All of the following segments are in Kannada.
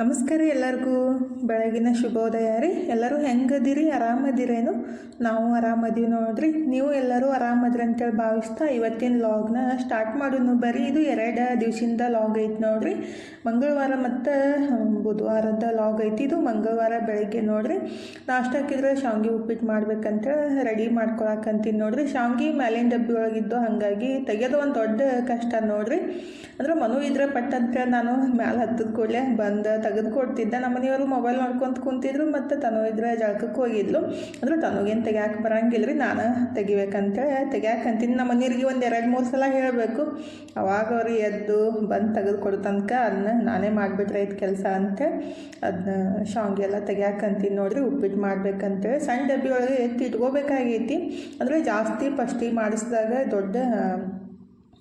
ನಮಸ್ಕಾರ ಎಲ್ಲರಿಗೂ. ಬೆಳಗಿನ ಶುಭೋದಯ ರೀ. ಎಲ್ಲರೂ ಹೆಂಗದಿರಿ? ಆರಾಮದಿರೇನು? ನಾವು ಆರಾಮದೀವಿ ನೋಡ್ರಿ. ನೀವು ಎಲ್ಲರೂ ಆರಾಮದ್ರಿ ಅಂತೇಳಿ ಭಾವಿಸ್ತಾ ಇವತ್ತಿನ ಲಾಗ್ನ ಸ್ಟಾರ್ಟ್ ಮಾಡೋನು ಬರೀ ಇದು ಎರಡು ದಿವಸದಿಂದ ಲಾಗ್ ಐತಿ ನೋಡ್ರಿ. ಮಂಗಳವಾರ ಮತ್ತು ಬುಧವಾರದ ಲಾಗ್ ಐತಿ. ಇದು ಮಂಗಳವಾರ ಬೆಳಗ್ಗೆ ನೋಡ್ರಿ. ನಾಷ್ಟಕ್ಕಿದ್ರೆ ಶಾವ್ಗೆ ಉಪ್ಪಿಟ್ಟು ಮಾಡ್ಬೇಕಂತೇಳಿ ರೆಡಿ ಮಾಡ್ಕೊಳಕಂತೀನಿ ನೋಡ್ರಿ. ಶಾವ್ಗೆ ಮ್ಯಾಲಿನ ಡಬ್ಬಿ ಒಳಗಿದ್ದು ಹಾಗಾಗಿ ತೆಗೆಯೋದು ಒಂದು ದೊಡ್ಡ ಕಷ್ಟ ನೋಡ್ರಿ. ಅಂದ್ರೆ ಮನು ಇದ್ರೆ ಪಟ್ಟಂತೇಳಿ ನಾನು ಮ್ಯಾಲೆ ಹತ್ತದ ಕೂಡಲೇ ಬಂದು ತೆಗೆದು ಕೊಡ್ತಿದ್ದೆ ನಮ್ಮ ಮನೆಯವರು ಮೊಬೈಲ್ ನೋಡ್ಕೊಂತ ಕುಂತಿದ್ರು, ಮತ್ತು ತನು ಇದ್ರೆ ಜಳಕಕ್ಕೆ ಹೋಗಿದ್ಲು. ಅಂದ್ರೆ ತನಗೇನು ತೆಗಿಯಾಕೆ ಬರಂಗಿಲ್ಲ ರೀ ನಾನು ತೆಗಿಬೇಕಂತೇಳಿ ಅಂತೀನಿ ನಮ್ಮ ಮನೆಯವ್ರಿಗೆ ಒಂದು ಎರಡು, ಮೂರು ಸಲ ಹೇಳಬೇಕು. ಅವಾಗ ಅವ್ರು ಎದ್ದು ಬಂದು ತೆಗೆದುಕೊಡು ತನಕ ಅದನ್ನ ನಾನೇ ಮಾಡಿಬಿಟ್ರೆ ಐತೆ ಕೆಲಸ ಅಂತೇಳಿ ಅದನ್ನ ಶಾವ್ಗೆ ಎಲ್ಲ ತೆಗ್ಯಾಕಂತೀನಿ ನೋಡ್ರಿ, ಉಪ್ಪಿಟ್ಟು ಮಾಡ್ಬೇಕಂತೇಳಿ. ಸಣ್ಣ ಡಬ್ಬಿ ಒಳಗೆ ಎತ್ತಿ ಇಟ್ಕೋಬೇಕಾಗೈತಿ. ಅಂದರೆ ಜಾಸ್ತಿ ಫಸ್ಟಿಗೆ ಮಾಡಿಸಿದಾಗ ದೊಡ್ಡ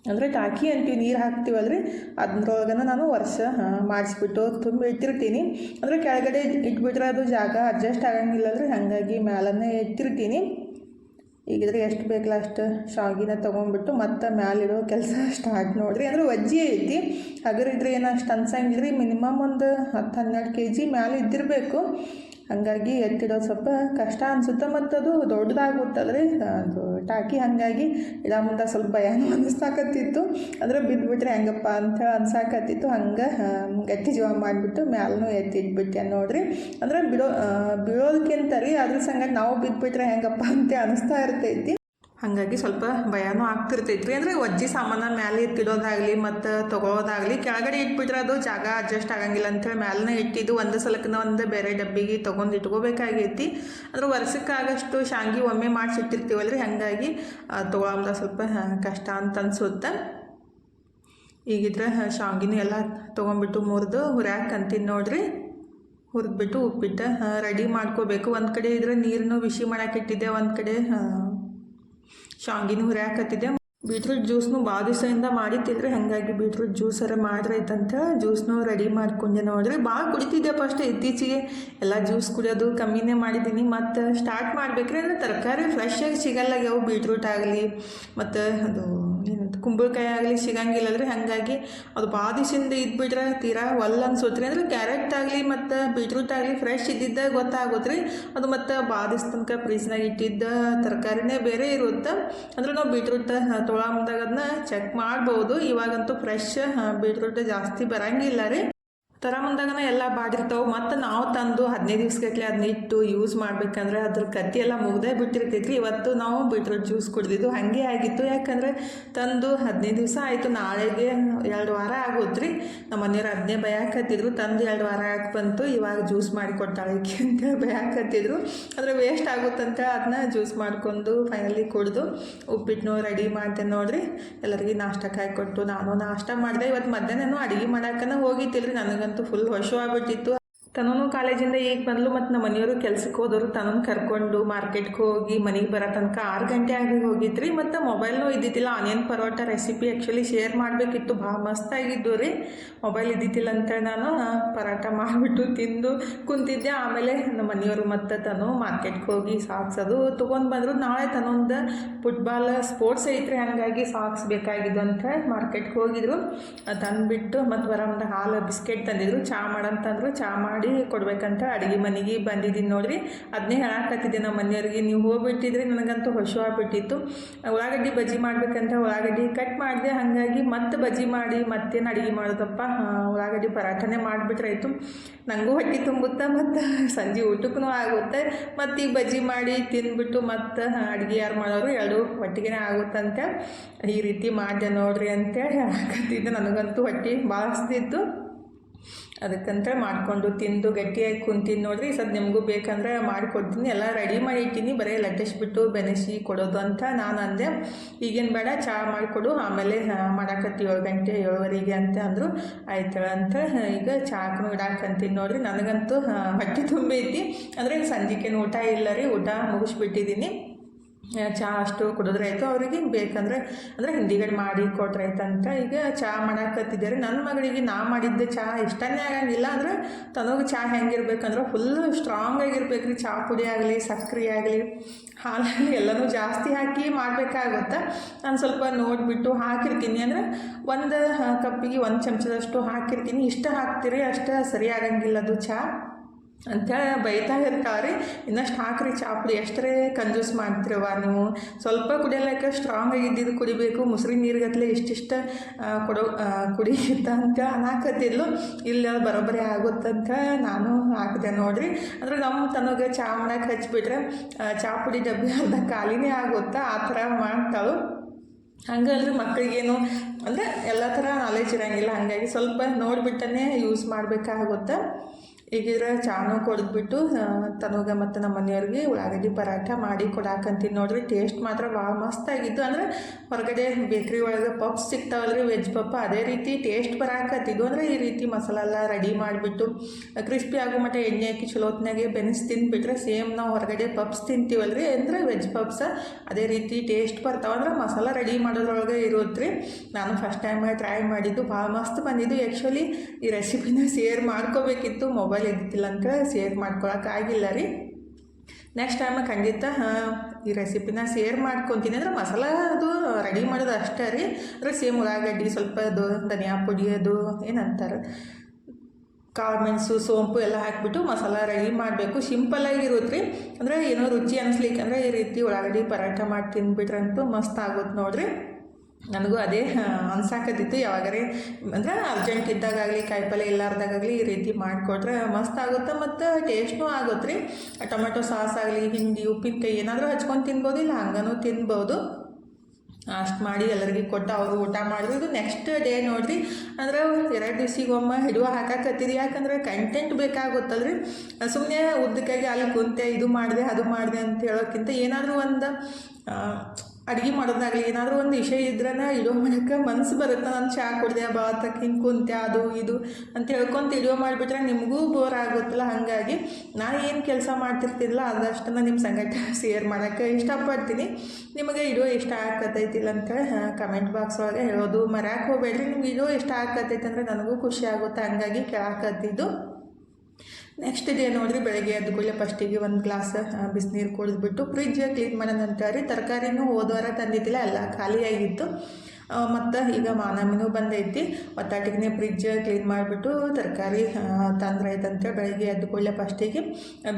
ಅಂದರೆ ಟಾಕಿ ಅಂತೀವಿ ನೀರು ಹಾಕ್ತೀವಲ್ರಿ ಅದ್ರೊಳಗನ ನಾನು ವರ್ಷ ಮಾಡಿಸ್ಬಿಟ್ಟು ತುಂಬ ಇಟ್ಟಿರ್ತೀನಿ. ಅಂದರೆ ಕೆಳಗಡೆ ಇಟ್ಬಿಟ್ರೆ ಅದು ಜಾಗ ಅಡ್ಜಸ್ಟ್ ಆಗಂಗಿಲ್ಲಲ್ರಿ ಹಾಗಾಗಿ ಮ್ಯಾಲನ್ನೇ ಇಟ್ಟಿರ್ತೀನಿ. ಈಗಿದ್ರೆ ಎಷ್ಟು ಬೇಕಲ್ಲ ಅಷ್ಟು ಶಾವಿಗೆನ ತೊಗೊಂಡ್ಬಿಟ್ಟು ಮತ್ತೆ ಮ್ಯಾಲಿಡೋ ಕೆಲಸ ಸ್ಟಾರ್ಟ್ ನೋಡ್ರಿ. ಅಂದ್ರೆ ವಜ್ಜಿ ಐತಿ. ಹಗರಿದ್ರೆ ಏನು ಅಷ್ಟು ಅನ್ಸಂಗಿಲ್ಲ ರೀ ಮಿನಿಮಮ್ ಒಂದು ಹತ್ತು ಹನ್ನೆರಡು ಕೆ ಜಿ ಮ್ಯಾಲೆ ಇದ್ದಿರಬೇಕು. ಹಾಗಾಗಿ ಎತ್ತಿಡೋದು ಸ್ವಲ್ಪ ಕಷ್ಟ ಅನಿಸುತ್ತೆ ಮತ್ತು ಅದು ದೊಡ್ಡದಾಗುತ್ತಲ್ರಿ ಅದು ಟಾಕಿ ಹಾಗಾಗಿ ಇಡ ಮುಂದೆ ಸ್ವಲ್ಪ ಭಯನೂ ಅನಿಸ್ತಾಕತ್ತಿತ್ತು ಅಂದ್ರೆ ಬಿದ್ದುಬಿಟ್ರೆ ಹೆಂಗಪ್ಪ ಅಂತ ಅನ್ಸಾಕತ್ತಿತ್ತು. ಹಂಗೆ ಗಟ್ಟಿ ಜೀವ ಮಾಡಿಬಿಟ್ಟು ಮ್ಯಾಲೂ ಎತ್ತಿ ಇಟ್ಬಿಟ್ಟೆ ನೋಡ್ರಿ. ಅಂದ್ರೆ ಬಿಡೋ ಬೀಳೋದಕ್ಕಿಂತ ರೀ ಅದ್ರ ಸಂಗತಿ ನಾವು ಬಿದ್ದುಬಿಟ್ರೆ ಹೆಂಗಪ್ಪ ಅಂತ ಅನಿಸ್ತಾ ಇರ್ತೈತಿ. ಹಾಗಾಗಿ ಸ್ವಲ್ಪ ಭಯನೂ ಆಗ್ತಿರ್ತೈತ್ರಿ. ಅಂದರೆ ಒಜ್ಜಿ ಸಾಮಾನ ಮ್ಯಾಲೆ ಇಟ್ಟಿಡೋದಾಗಲಿ ಮತ್ತು ತೊಗೊಳೋದಾಗಲಿ ಕೆಳಗಡೆ ಇಟ್ಬಿಟ್ರೆ ಅದು ಜಾಗ ಅಡ್ಜಸ್ಟ್ ಆಗಂಗಿಲ್ಲ ಅಂತೇಳಿ ಮ್ಯಾಲನೇ ಇಟ್ಟಿದ್ದು ಒಂದು ಸಲಕ್ಕನ ಒಂದು ಬೇರೆ ಡಬ್ಬಿಗೆ ತೊಗೊಂಡು ಇಟ್ಕೋಬೇಕಾಗೈತಿ. ಅಂದ್ರೆ ವರ್ಷಕ್ಕಾಗಷ್ಟು ಶಾಂಗಿ ಒಮ್ಮೆ ಮಾಡಿಸಿಟ್ಟಿರ್ತೀವಲ್ರಿ ಹಾಗಾಗಿ ತೊಗೊಳಂದ ಸ್ವಲ್ಪ ಕಷ್ಟ ಅಂತ ಅನ್ಸುತ್ತೆ. ಈಗಿದ್ರೆ ಶಾಂಗಿನೂ ಎಲ್ಲ ತೊಗೊಂಡ್ಬಿಟ್ಟು ಮುರಿದು ಹುರ್ಯಾಕಂತೀನಿ ನೋಡ್ರಿ. ಹುರಿದ್ಬಿಟ್ಟು ಉಪ್ಪಿಟ್ಟು ರೆಡಿ ಮಾಡ್ಕೋಬೇಕು. ಒಂದು ಕಡೆ ಇದ್ರೆ ನೀರನ್ನು ಬಿಸಿ ಮಾಡಾಕಿಟ್ಟಿದ್ದೆ ಒಂದು ಕಡೆ ಶಾವ್ಗಿನ ಹುರಿಯಾಕತ್ತಿದ್ದೆ ಬೀಟ್ರೂಟ್ ಜ್ಯೂಸ್ನು ಭಾಳ ದಿವಸದಿಂದ ಮಾಡಿತ್ತಿದ್ರೆ ಹಂಗಾಗಿ ಬೀಟ್ರೂಟ್ ಜ್ಯೂಸರ ಮಾಡ್ರೈತಂತ ಜ್ಯೂಸ್ನು ರೆಡಿ ಮಾಡ್ಕೊಂಡೆ ನೋಡ್ರಿ ಭಾಳ ಕುಡಿತಿದ್ದೆ ಫಸ್ಟ್ ಇತ್ತೀಚೆಗೆ. ಎಲ್ಲ ಜ್ಯೂಸ್ ಕುಡಿಯೋದು ಕಮ್ಮಿನೇ ಮಾಡಿದ್ದೀನಿ. ಮತ್ತು ಸ್ಟಾರ್ಟ್ ಮಾಡ್ಬೇಕ್ರಿ ಅಂದರೆ ತರಕಾರಿ ಫ್ರೆಶ್ ಆಗಿ ಸಿಗಲ್ಲಾಗ್ಯಾವು ಬೀಟ್ರೂಟ್ ಆಗಲಿ. ಮತ್ತು ಅದು ಕುಂಬಳಕಾಯಿ ಆಗಲಿ ಸಿಗಂಗಿಲ್ಲಲ್ರಿ ಹಾಗಾಗಿ ಅದು ಬಾದಿಸಿಂದ ಇದ್ಬಿಟ್ರೆ ತೀರಾ ಒಲ್ಲ ರೀ ಅಂದ್ರೆ ಕ್ಯಾರೆಟ್ ಆಗಲಿ ಮತ್ತು ಬೀಟ್ರೂಟ್ ಆಗಲಿ ಫ್ರೆಶ್ ಇದ್ದಿದ್ದ ಗೊತ್ತಾಗುತ್ತೆ ರೀ ಅದು ಮತ್ತು ಬಾದಿಸ್ ತನಕ ಫ್ರೀಜ್ನಾಗ ಇಟ್ಟಿದ್ದ ತರಕಾರಿನೇ ಬೇರೆ ಇರುತ್ತೆ. ಅಂದ್ರೆ ನಾವು ಬೀಟ್ರೂಟ್ ತೊಗೊಳಂದಾಗ ಅದನ್ನ ಚೆಕ್ ಮಾಡ್ಬೋದು. ಇವಾಗಂತೂ ಫ್ರೆಶ್ ಬೀಟ್ರೂಟ್ ಜಾಸ್ತಿ ಬರಂಗಿಲ್ಲ ರೀ. ಥರ ಮುಂದಾಗನ ಎಲ್ಲ ಬಾಡಿರ್ತಾವೆ. ಮತ್ತು ನಾವು ತಂದು ಹದಿನೈದು ದಿವ್ಸಗಟ್ಲೆ ಅದನ್ನ ಇಟ್ಟು ಯೂಸ್ ಮಾಡ್ಬೇಕಂದ್ರೆ ಅದ್ರ ಕತ್ತಿ ಎಲ್ಲ ಮುಗ್ದೇ ಬಿಟ್ಟಿರ್ತೈತಿ ಇವತ್ತು ನಾವು ಬೀಟ್ರೂಟ್ ಜ್ಯೂಸ್ ಕುಡ್ದಿದ್ದು ಹಾಗೆ ಆಗಿತ್ತು. ಯಾಕಂದರೆ ತಂದು ಹದಿನೈದು ದಿವಸ ಆಯಿತು. ನಾಳೆಗೆ ಎರಡು ವಾರ ಆಗೋದ್ರಿ ನಮ್ಮ ಮನೆಯವ್ರು ಅದನ್ನೇ ಬಯಾಕತ್ತಿದ್ರು. ತಂದು ಎರಡು ವಾರ ಆಗಿ ಬಂತು. ಇವಾಗ ಜ್ಯೂಸ್ ಮಾಡಿ ಕೊಟ್ಟಾಳಕ್ಕೆ ಅಂತ ಬಯಾಕತ್ತಿದ್ರು. ಆದರೆ ವೇಸ್ಟ್ ಆಗುತ್ತಂತ ಅದನ್ನ ಜ್ಯೂಸ್ ಮಾಡ್ಕೊಂಡು ಫೈನಲಿ ಕುಡಿದು ಉಪ್ಪಿಟ್ಟು ರೆಡಿ ಮಾಡಿದೆ ನೋಡ್ರಿ. ಎಲ್ಲರಿಗೆ ನಾಷ್ಟಕ್ಕೆ ಕೊಟ್ಟು ನಾನು ನಾಷ್ಟ ಮಾಡಿದೆ. ಇವತ್ತು ಮಧ್ಯಾಹ್ನ ಅಡುಗೆ ಮಾಡೋಕ್ಕನ ಹೋಗಿತ್ತಿಲ್ರಿ. ನನಗಂತೂ ಫುಲ್ ಆಗ್ಬಿಟ್ಟಿತ್ತು ತನೂ ಕಾಲೇಜಿಂದ ಈಗ ಬಂದ್ಲು ಮತ್ತು ನಮ್ಮ ಮನೆಯವರು ಕೆಲ್ಸಕ್ಕೆ ಹೋದವರು ತನೂ ಕರ್ಕೊಂಡು ಮಾರ್ಕೆಟ್ಗೆ ಹೋಗಿ ಮನೆಗೆ ಬರೋ ತನಕ ಆರು ಗಂಟೆ ಆಗಿ ಹೋಗಿದ್ರಿ ಮತ್ತು ಮೊಬೈಲ್ನೂ ಇದ್ದಿದ್ದಿಲ್ಲ. Onion paratha recipe actually share ಮಾಡಬೇಕಿತ್ತು. ಭಾಳ ಮಸ್ತಾಗಿದ್ದು ರೀ. ಮೊಬೈಲ್ ಇದ್ದಿದ್ದಿಲ್ಲ ಅಂತೇಳಿ ನಾನು ಪರೋಟ ಮಾಡಿಬಿಟ್ಟು ತಿಂದು ಕುಂತಿದ್ದೆ. ಆಮೇಲೆ ನಮ್ಮ ಮನೆಯವರು ಮತ್ತು ತನು ಮಾರ್ಕೆಟ್ಗೆ ಹೋಗಿ ಸಾಕ್ಸ್ ಅದು ತೊಗೊಂಡು ಬಂದರು. ನಾಳೆ ತನ್ನೊಂದು ಫುಟ್ಬಾಲ್ ಸ್ಪೋರ್ಟ್ಸ್ ಐತ್ರಿ. ಹಾಗಾಗಿ ಸಾಕ್ಸ್ ಬೇಕಾಗಿದ್ದು ಅಂತ ಮಾರ್ಕೆಟ್ಗೆ ಹೋಗಿದ್ರು. ತಂದುಬಿಟ್ಟು ಮತ್ತು ಬರೋಂದ ಹಾಲು, ಬಿಸ್ಕೆಟ್ ತಂದಿದ್ರು. ಚಾ ಮಾಡಂತಂದ್ರು. ಚಾ ಮಾಡಿ ಮಾಡಿ ಕೊಡ್ಬೇಕಂತ ಅಡುಗೆ ಮನೆಗೆ ಬಂದಿದ್ದೀನಿ ನೋಡಿರಿ. ಅದನ್ನೇ ಹೇಳಾಕತ್ತಿದ್ದೆ ನಮ್ಮ ಮನೆಯವ್ರಿಗೆ. ನೀವು ಹೋಗ್ಬಿಟ್ಟಿದ್ರೆ ನನಗಂತೂ ಹೊಶು ಆಗ್ಬಿಟ್ಟಿತ್ತು. ಉಳ್ಳಾಗಡ್ಡಿ ಬಜ್ಜಿ ಮಾಡ್ಬೇಕಂತ ಉಳ್ಳಾಗಡ್ಡಿ ಕಟ್ ಮಾಡಿದೆ. ಹಾಗಾಗಿ ಮತ್ತೆ ಬಜ್ಜಿ ಮಾಡಿ, ಮತ್ತೇನು ಅಡುಗೆ ಮಾಡೋದಪ್ಪ? ಉಳ್ಳಾಗಡ್ಡಿ ಪರಾಠನೇ ಮಾಡಿಬಿಟ್ರಾಯ್ತು ನನಗೂ ಹೊಟ್ಟೆ ತುಂಬುತ್ತಾ ಮತ್ತು ಸಂಜೆ ಊಟಕ್ಕೂ ಆಗುತ್ತೆ. ಮತ್ತು ಈಗ ಬಜ್ಜಿ ಮಾಡಿ ತಿಂದ್ಬಿಟ್ಟು ಮತ್ತು ಅಡುಗೆ ಯಾರು ಮಾಡೋರು ಎರಡು ಹೊಟ್ಟಿಗೆ ಆಗುತ್ತಂತೆ. ಈ ರೀತಿ ಮಾಡಿದೆ ನೋಡ್ರಿ ಅಂತೇಳಿ ಹೇಳಕತ್ತಿದ್ದೆ ನನಗಂತೂ ಹೊಟ್ಟೆ ಭಾಳ ಅದಕ್ಕಂತ ಮಾಡಿಕೊಂಡು ತಿಂದು ಗಟ್ಟಿಯಾಗಿ ಕುಂತೀನಿ ನೋಡ್ರಿ ಸದ್ ನಿಮಗೂ ಬೇಕಂದ್ರೆ ಮಾಡಿಕೊಡ್ತೀನಿ. ಎಲ್ಲ ರೆಡಿ ಮಾಡಿ ಇಟ್ಟೀನಿ. ಬರೀ ಲಟ್ಟಿಸ್ಬಿಟ್ಟು ಬೆನೆಸಿ ಕೊಡೋದು ಅಂತ ನಾನು ಅಂದೆ. ಈಗೇನು ಬೇಡ ಚಹಾ ಮಾಡಿಕೊಡು. ಆಮೇಲೆ ಮಾಡಾಕತ್ತಿ ಏಳು ಗಂಟೆ, ಏಳುವರೆಗೆ ಅಂತ ಅಂದರು. ಆಯ್ತು ಅಂತ ಈಗ ಚಾಕನು ಇಡಾಕಂತೀನಿ ನೋಡ್ರಿ. ನನಗಂತೂ ಹೊಟ್ಟೆ ತುಂಬೈತಿ. ಅಂದರೆ ಸಂಜೆಗೇನು ಊಟ ಇಲ್ಲ ರೀ. ಊಟ ಮುಗಿಸ್ಬಿಟ್ಟಿದ್ದೀನಿ ಚಹಾ ಅಷ್ಟು ಕುಡಿದ್ರೆ ಆಯಿತು. ಅವರಿಗೆ ಬೇಕಂದ್ರೆ, ಅಂದರೆ ಹಿಂದಿಗಡೆ ಮಾಡಿ ಕೊಟ್ರಾಯ್ತಂತ ಈಗ ಚಹಾ ಮಾಡಾಕತ್ತಿದ್ದಾರೆ. ನನ್ನ ಮಗಳಿಗೆ ನಾ ಮಾಡಿದ್ದ ಚಹಾ ಇಷ್ಟನೇ ಆಗಂಗಿಲ್ಲ. ಅಂದ್ರೆ ತನಗೆ ಚಹಾ ಹೆಂಗಿರ್ಬೇಕಂದ್ರೆ ಫುಲ್ಲು ಸ್ಟ್ರಾಂಗ್ ಆಗಿರ್ಬೇಕು ರೀ ಚಹಾ ಪುಡಿ ಆಗಲಿ ಸಕ್ಕರೆ ಆಗಲಿ ಹಾಲಾಗಲಿ ಎಲ್ಲನೂ ಜಾಸ್ತಿ ಹಾಕಿ ಮಾಡಬೇಕಾಗುತ್ತೆ. ನಾನು ಸ್ವಲ್ಪ ನೋಡಿಬಿಟ್ಟು ಹಾಕಿರ್ತೀನಿ. ಅಂದರೆ ಒಂದು ಕಪ್ಪಿಗೆ ಒಂದು ಚಮಚದಷ್ಟು ಹಾಕಿರ್ತೀನಿ. ಇಷ್ಟ ಹಾಕ್ತೀರಿ, ಅಷ್ಟು ಸರಿ ಆಗಂಗಿಲ್ಲ ಅದು ಚಹಾ ಅಂತೇಳಿ ಬೈತಾ ಇರ್ತಾವ್ರಿ ಇನ್ನಷ್ಟು ಹಾಕ್ರಿ ಚಾಪುಡಿ ಎಷ್ಟರೇ ಕಂಜೂಸ್ ಮಾಡ್ತಿರವ ನೀವು. ಸ್ವಲ್ಪ ಕುಡಿಯಲಿಕ್ಕೆ ಸ್ಟ್ರಾಂಗ್ ಆಗಿದ್ದಿದ್ದು ಕುಡಿಬೇಕು ಮುಸ್ರಿ ನೀರ್ಗತ್ಲೆ ಇಷ್ಟಿಷ್ಟ ಕೊಡೋ ಕುಡಿ ಅಂತ ಅನ್ನಕತ್ತಿದ್ಲು ಇಲ್ಲ ಬರೋಬ್ಬರಿ ಆಗುತ್ತಂತ ನಾನು ಹಾಕಿದೆ ನೋಡ್ರಿ. ಅಂದ್ರೆ ನಮ್ಮ ತನಗೆ ಚಾ ಮಾಡಕ್ಕೆ ಹಚ್ಚಿಬಿಟ್ರೆ ಆ, ಚಾ ಪುಡಿ ಡಬ್ಬಿ ಅರ್ಧ ಖಾಲಿನೇ ಆಗುತ್ತಾ? ಆ ಥರ ಮಾಡ್ತಾಳು. ಹಂಗಲ್ರಿ ಮಕ್ಕಳಿಗೇನು ಅಂದರೆ ಎಲ್ಲ ಥರ ನಾಲೆಜ್ ಇರೋಂಗಿಲ್ಲ. ಹಾಗಾಗಿ ಸ್ವಲ್ಪ ನೋಡಿಬಿಟ್ಟನೇ ಯೂಸ್ ಮಾಡಬೇಕಾಗುತ್ತೆ. ಈಗಿದ್ರೆ ಚಾನು ಕೊಡ್ದುಬಿಟ್ಟು ತನಗೆ ಮತ್ತು ನಮ್ಮ ಮನೆಯವ್ರಿಗೆ ಉಳ್ಳಾಗಡ್ಡಿ ಪರಾಠ ಮಾಡಿ ಕೊಡಾಕಂತೀನಿ ನೋಡ್ರಿ ಟೇಸ್ಟ್ ಮಾತ್ರ ಭಾಳ ಮಸ್ತಾಗಿತ್ತು. ಅಂದರೆ ಹೊರಗಡೆ ಬೇಕ್ರಿ ಒಳಗೆ ಪಪ್ಸ್ ಸಿಗ್ತಾವಲ್ರಿ ವೆಜ್ ಪಪ್ಪ ಅದೇ ರೀತಿ ಟೇಸ್ಟ್ ಬರಾಕತ್ತಿದ್ದು ಅಂದರೆ ಈ ರೀತಿ ಮಸಾಲೆಲ್ಲ ರೆಡಿ ಮಾಡಿಬಿಟ್ಟು ಕ್ರಿಸ್ಪಿ ಆಗೋ ಮಟ್ಟ ಎಣ್ಣೆ ಹಾಕಿ ಚಲೋತ್ನಾಗೆ ಬೆನಿಸಿ ತಿನ್ಬಿಟ್ರೆ ಸೇಮ್ ನಾವು ಹೊರಗಡೆ ಪಪ್ಸ್ ತಿಂತೀವಲ್ರಿ. ಅಂದರೆ ವೆಜ್ ಪಪ್ಸ ಅದೇ ರೀತಿ ಟೇಸ್ಟ್ ಬರ್ತಾವೆ. ಅಂದ್ರೆ ಮಸಾಲ ರೆಡಿ ಮಾಡೋದ್ರೊಳಗೆ ಇರುತ್ತೆ ನಾನು ಫಸ್ಟ್ ಟೈಮ್ ಟ್ರೈ ಮಾಡಿದ್ದು, ಭಾಳ ಮಸ್ತ್ ಬಂದಿದ್ದು. ಆ್ಯಕ್ಚುಲಿ ಈ ರೆಸಿಪಿನ ಶೇರ್ ಮಾಡ್ಕೋಬೇಕಿತ್ತು ಮೊಬೈಲ್ ಇದ್ದಿಲ್ಲ ಅಂತ ಶೇರ್ ಮಾಡ್ಕೊಳಕ್ಕೆ ಆಗಿಲ್ಲ ರೀ. ನೆಕ್ಸ್ಟ್ ಟೈಮ್ ಖಂಡಿತ, ಹಾಂ, ಈ ರೆಸಿಪಿನ ಶೇರ್ ಮಾಡ್ಕೊತೀನಿ. ಅಂದ್ರೆ ಮಸಾಲ ಅದು ರೆಡಿ ಮಾಡೋದು ಅಷ್ಟೇ ರೀ. ಅಂದ್ರೆ ಸೇಮ್ ಉಳ್ಳಾಗಡ್ಡಿ, ಸ್ವಲ್ಪ ಅದು, ಧನಿಯಾ ಪುಡಿ ಅದು ಏನಂತಾರೆ, ಕಾಳು ಮೆಣಸು, ಸೋಂಪು ಎಲ್ಲ ಹಾಕಿಬಿಟ್ಟು ಮಸಾಲ ರೆಡಿ ಮಾಡಬೇಕು. ಸಿಂಪಲ್ಲಾಗಿರುತ್ತೆ ರೀ. ಅಂದರೆ ಏನೋ ರುಚಿ ಅನ್ಸ್ಲಿಕ್ಕೆ, ಅಂದರೆ ಈ ರೀತಿ ಉಳ್ಳಾಗಡ್ಡಿ ಪರಾಠ ಮಾಡಿ ತಿಂದ್ಬಿಟ್ರಂತೂ ಮಸ್ತ್ ಆಗುತ್ತೆ ನೋಡ್ರಿ. ನನಗೂ ಅದೇ ಅನ್ಸಾಕತ್ತಿತ್ತು. ಯಾವಾಗರೆ ಅಂದ್ರೆ ಅರ್ಜೆಂಟ್ ಇದ್ದಾಗಲಿ ಕಾಯಿಪಲ್ಲೆ ಇಲ್ಲಾರ್ದಾಗಲಿ ಈ ರೀತಿ ಮಾಡಿಕೊಟ್ರೆ ಮಸ್ತ್ ಆಗುತ್ತೆ ಮತ್ತು ಟೇಸ್ಟ್ನೂ ಆಗುತ್ತೆ ರೀ. ಟೊಮೆಟೊ ಸಾಸ್ ಆಗಲಿ, ಹಿಂಡಿ, ಉಪ್ಪಿನಕಾಯಿ ಏನಾದರೂ ಹಚ್ಕೊಂಡು ತಿನ್ಬೋದು, ಇಲ್ಲ ಹಂಗನೂ ತಿನ್ಬೋದು. ಅಷ್ಟು ಮಾಡಿ ಎಲ್ಲರಿಗೂ ಕೊಟ್ಟು ಅವರು ಊಟ ಮಾಡಿದ್ರು ಇದು ನೆಕ್ಸ್ಟ್ ಡೇ ನೋಡ್ರಿ. ಅಂದ್ರೆ ಎರಡು ದಿವ್ಸಿಗೊಮ್ಮೆ ಹಿಡುವ ಹಾಕಾಕತ್ತಿದ್ವಿ ಯಾಕಂದ್ರೆ ಕಂಟೆಂಟ್ ಬೇಕಾಗುತ್ತಲ್ರಿ. ಸುಮ್ಮನೆ ಉದ್ದಕ್ಕಾಗಿ ಅಲ್ಲಿ ಕುಂತೆ, ಇದು ಮಾಡಿದೆ, ಅದು ಮಾಡಿದೆ ಅಂತ ಹೇಳೋಕ್ಕಿಂತ ಏನಾದರೂ ಒಂದು ಅಡುಗೆ ಮಾಡೋದಾಗಲಿ ಏನಾದರೂ ಒಂದು ವಿಷಯ ಇದ್ರೆನ ಇಡೋ ಮಾಡೋಕ್ಕೆ ಮನಸ್ಸು ಬರುತ್ತೆ? ನಾನು ಚಹಾ ಕುಡ್ದೆ ಬಾತಕ್ಕೆ ಹಿಂಗೆ ಕುಂತೆ, ಅದು, ಇದು ಅಂತ ಹೇಳ್ಕೊಂತ ಇಡೋ ಮಾಡಿಬಿಟ್ರೆ ನಿಮಗೂ ಬೋರ್ ಆಗುತ್ತಲ್ಲ? ಹಾಗಾಗಿ ನಾನು ಏನು ಕೆಲಸ ಮಾಡ್ತಿರ್ತಿಲ್ಲ ಅದಷ್ಟನ್ನು ನಿಮ್ಮ ಸಂಗಟ ಶೇರ್ ಮಾಡೋಕ್ಕೆ ಇಷ್ಟಪಡ್ತೀನಿ. ನಿಮಗೆ ಇಡೋ ಇಷ್ಟ ಆಗತ್ತೈತಿಲ್ಲ ಅಂತೇಳಿ ಹಾಂ ಕಮೆಂಟ್ ಬಾಕ್ಸ್ ಒಳಗೆ ಹೇಳೋದು ಮರ್ಯಾಕೆ ಹೋಗ್ಬೇಡ್ರಿ. ನಿಮ್ಗೆ ಇಡೋ ಇಷ್ಟ ಆಗತ್ತೈತೆ ಅಂದರೆ ನನಗೂ ಖುಷಿ ಆಗುತ್ತೆ. ಹಂಗಾಗಿ ಕೇಳಾಕತ್ತಿದ್ದು ನೆಕ್ಸ್ಟ್ ಡೇ ನೋಡ್ರಿ ಬೆಳಗ್ಗೆ ಎದ್ದು ಕೂಡಲೇ ಫಸ್ಟಿಗೆ ಒಂದು ಗ್ಲಾಸ್ ಬಿಸಿನೀರು ಕುಡಿದ್ಬಿಟ್ಟು ಫ್ರಿಜ್ ಕ್ಲೀನ್ ಮಾಡೋಣ ಅಂತ ರೀ, ತರಕಾರಿನೂ ಹೋದ್ವಾರ ತಂದಿದ್ದಿಲ್ಲ, ಎಲ್ಲ ಖಾಲಿಯಾಗಿತ್ತು. ಮತ್ತು ಈಗ ಮಾನಮಿನೂ ಬಂದೈತಿ. ಒತ್ತಾಟಿಗೆ ಫ್ರಿಜ್ ಕ್ಲೀನ್ ಮಾಡಿಬಿಟ್ಟು ತರಕಾರಿ ತಂದ್ರೆ ಐತಂತೇಳಿ ಬೆಳಗ್ಗೆ ಎದ್ದು ಕೂಡಲೇ ಫಸ್ಟಿಗೆ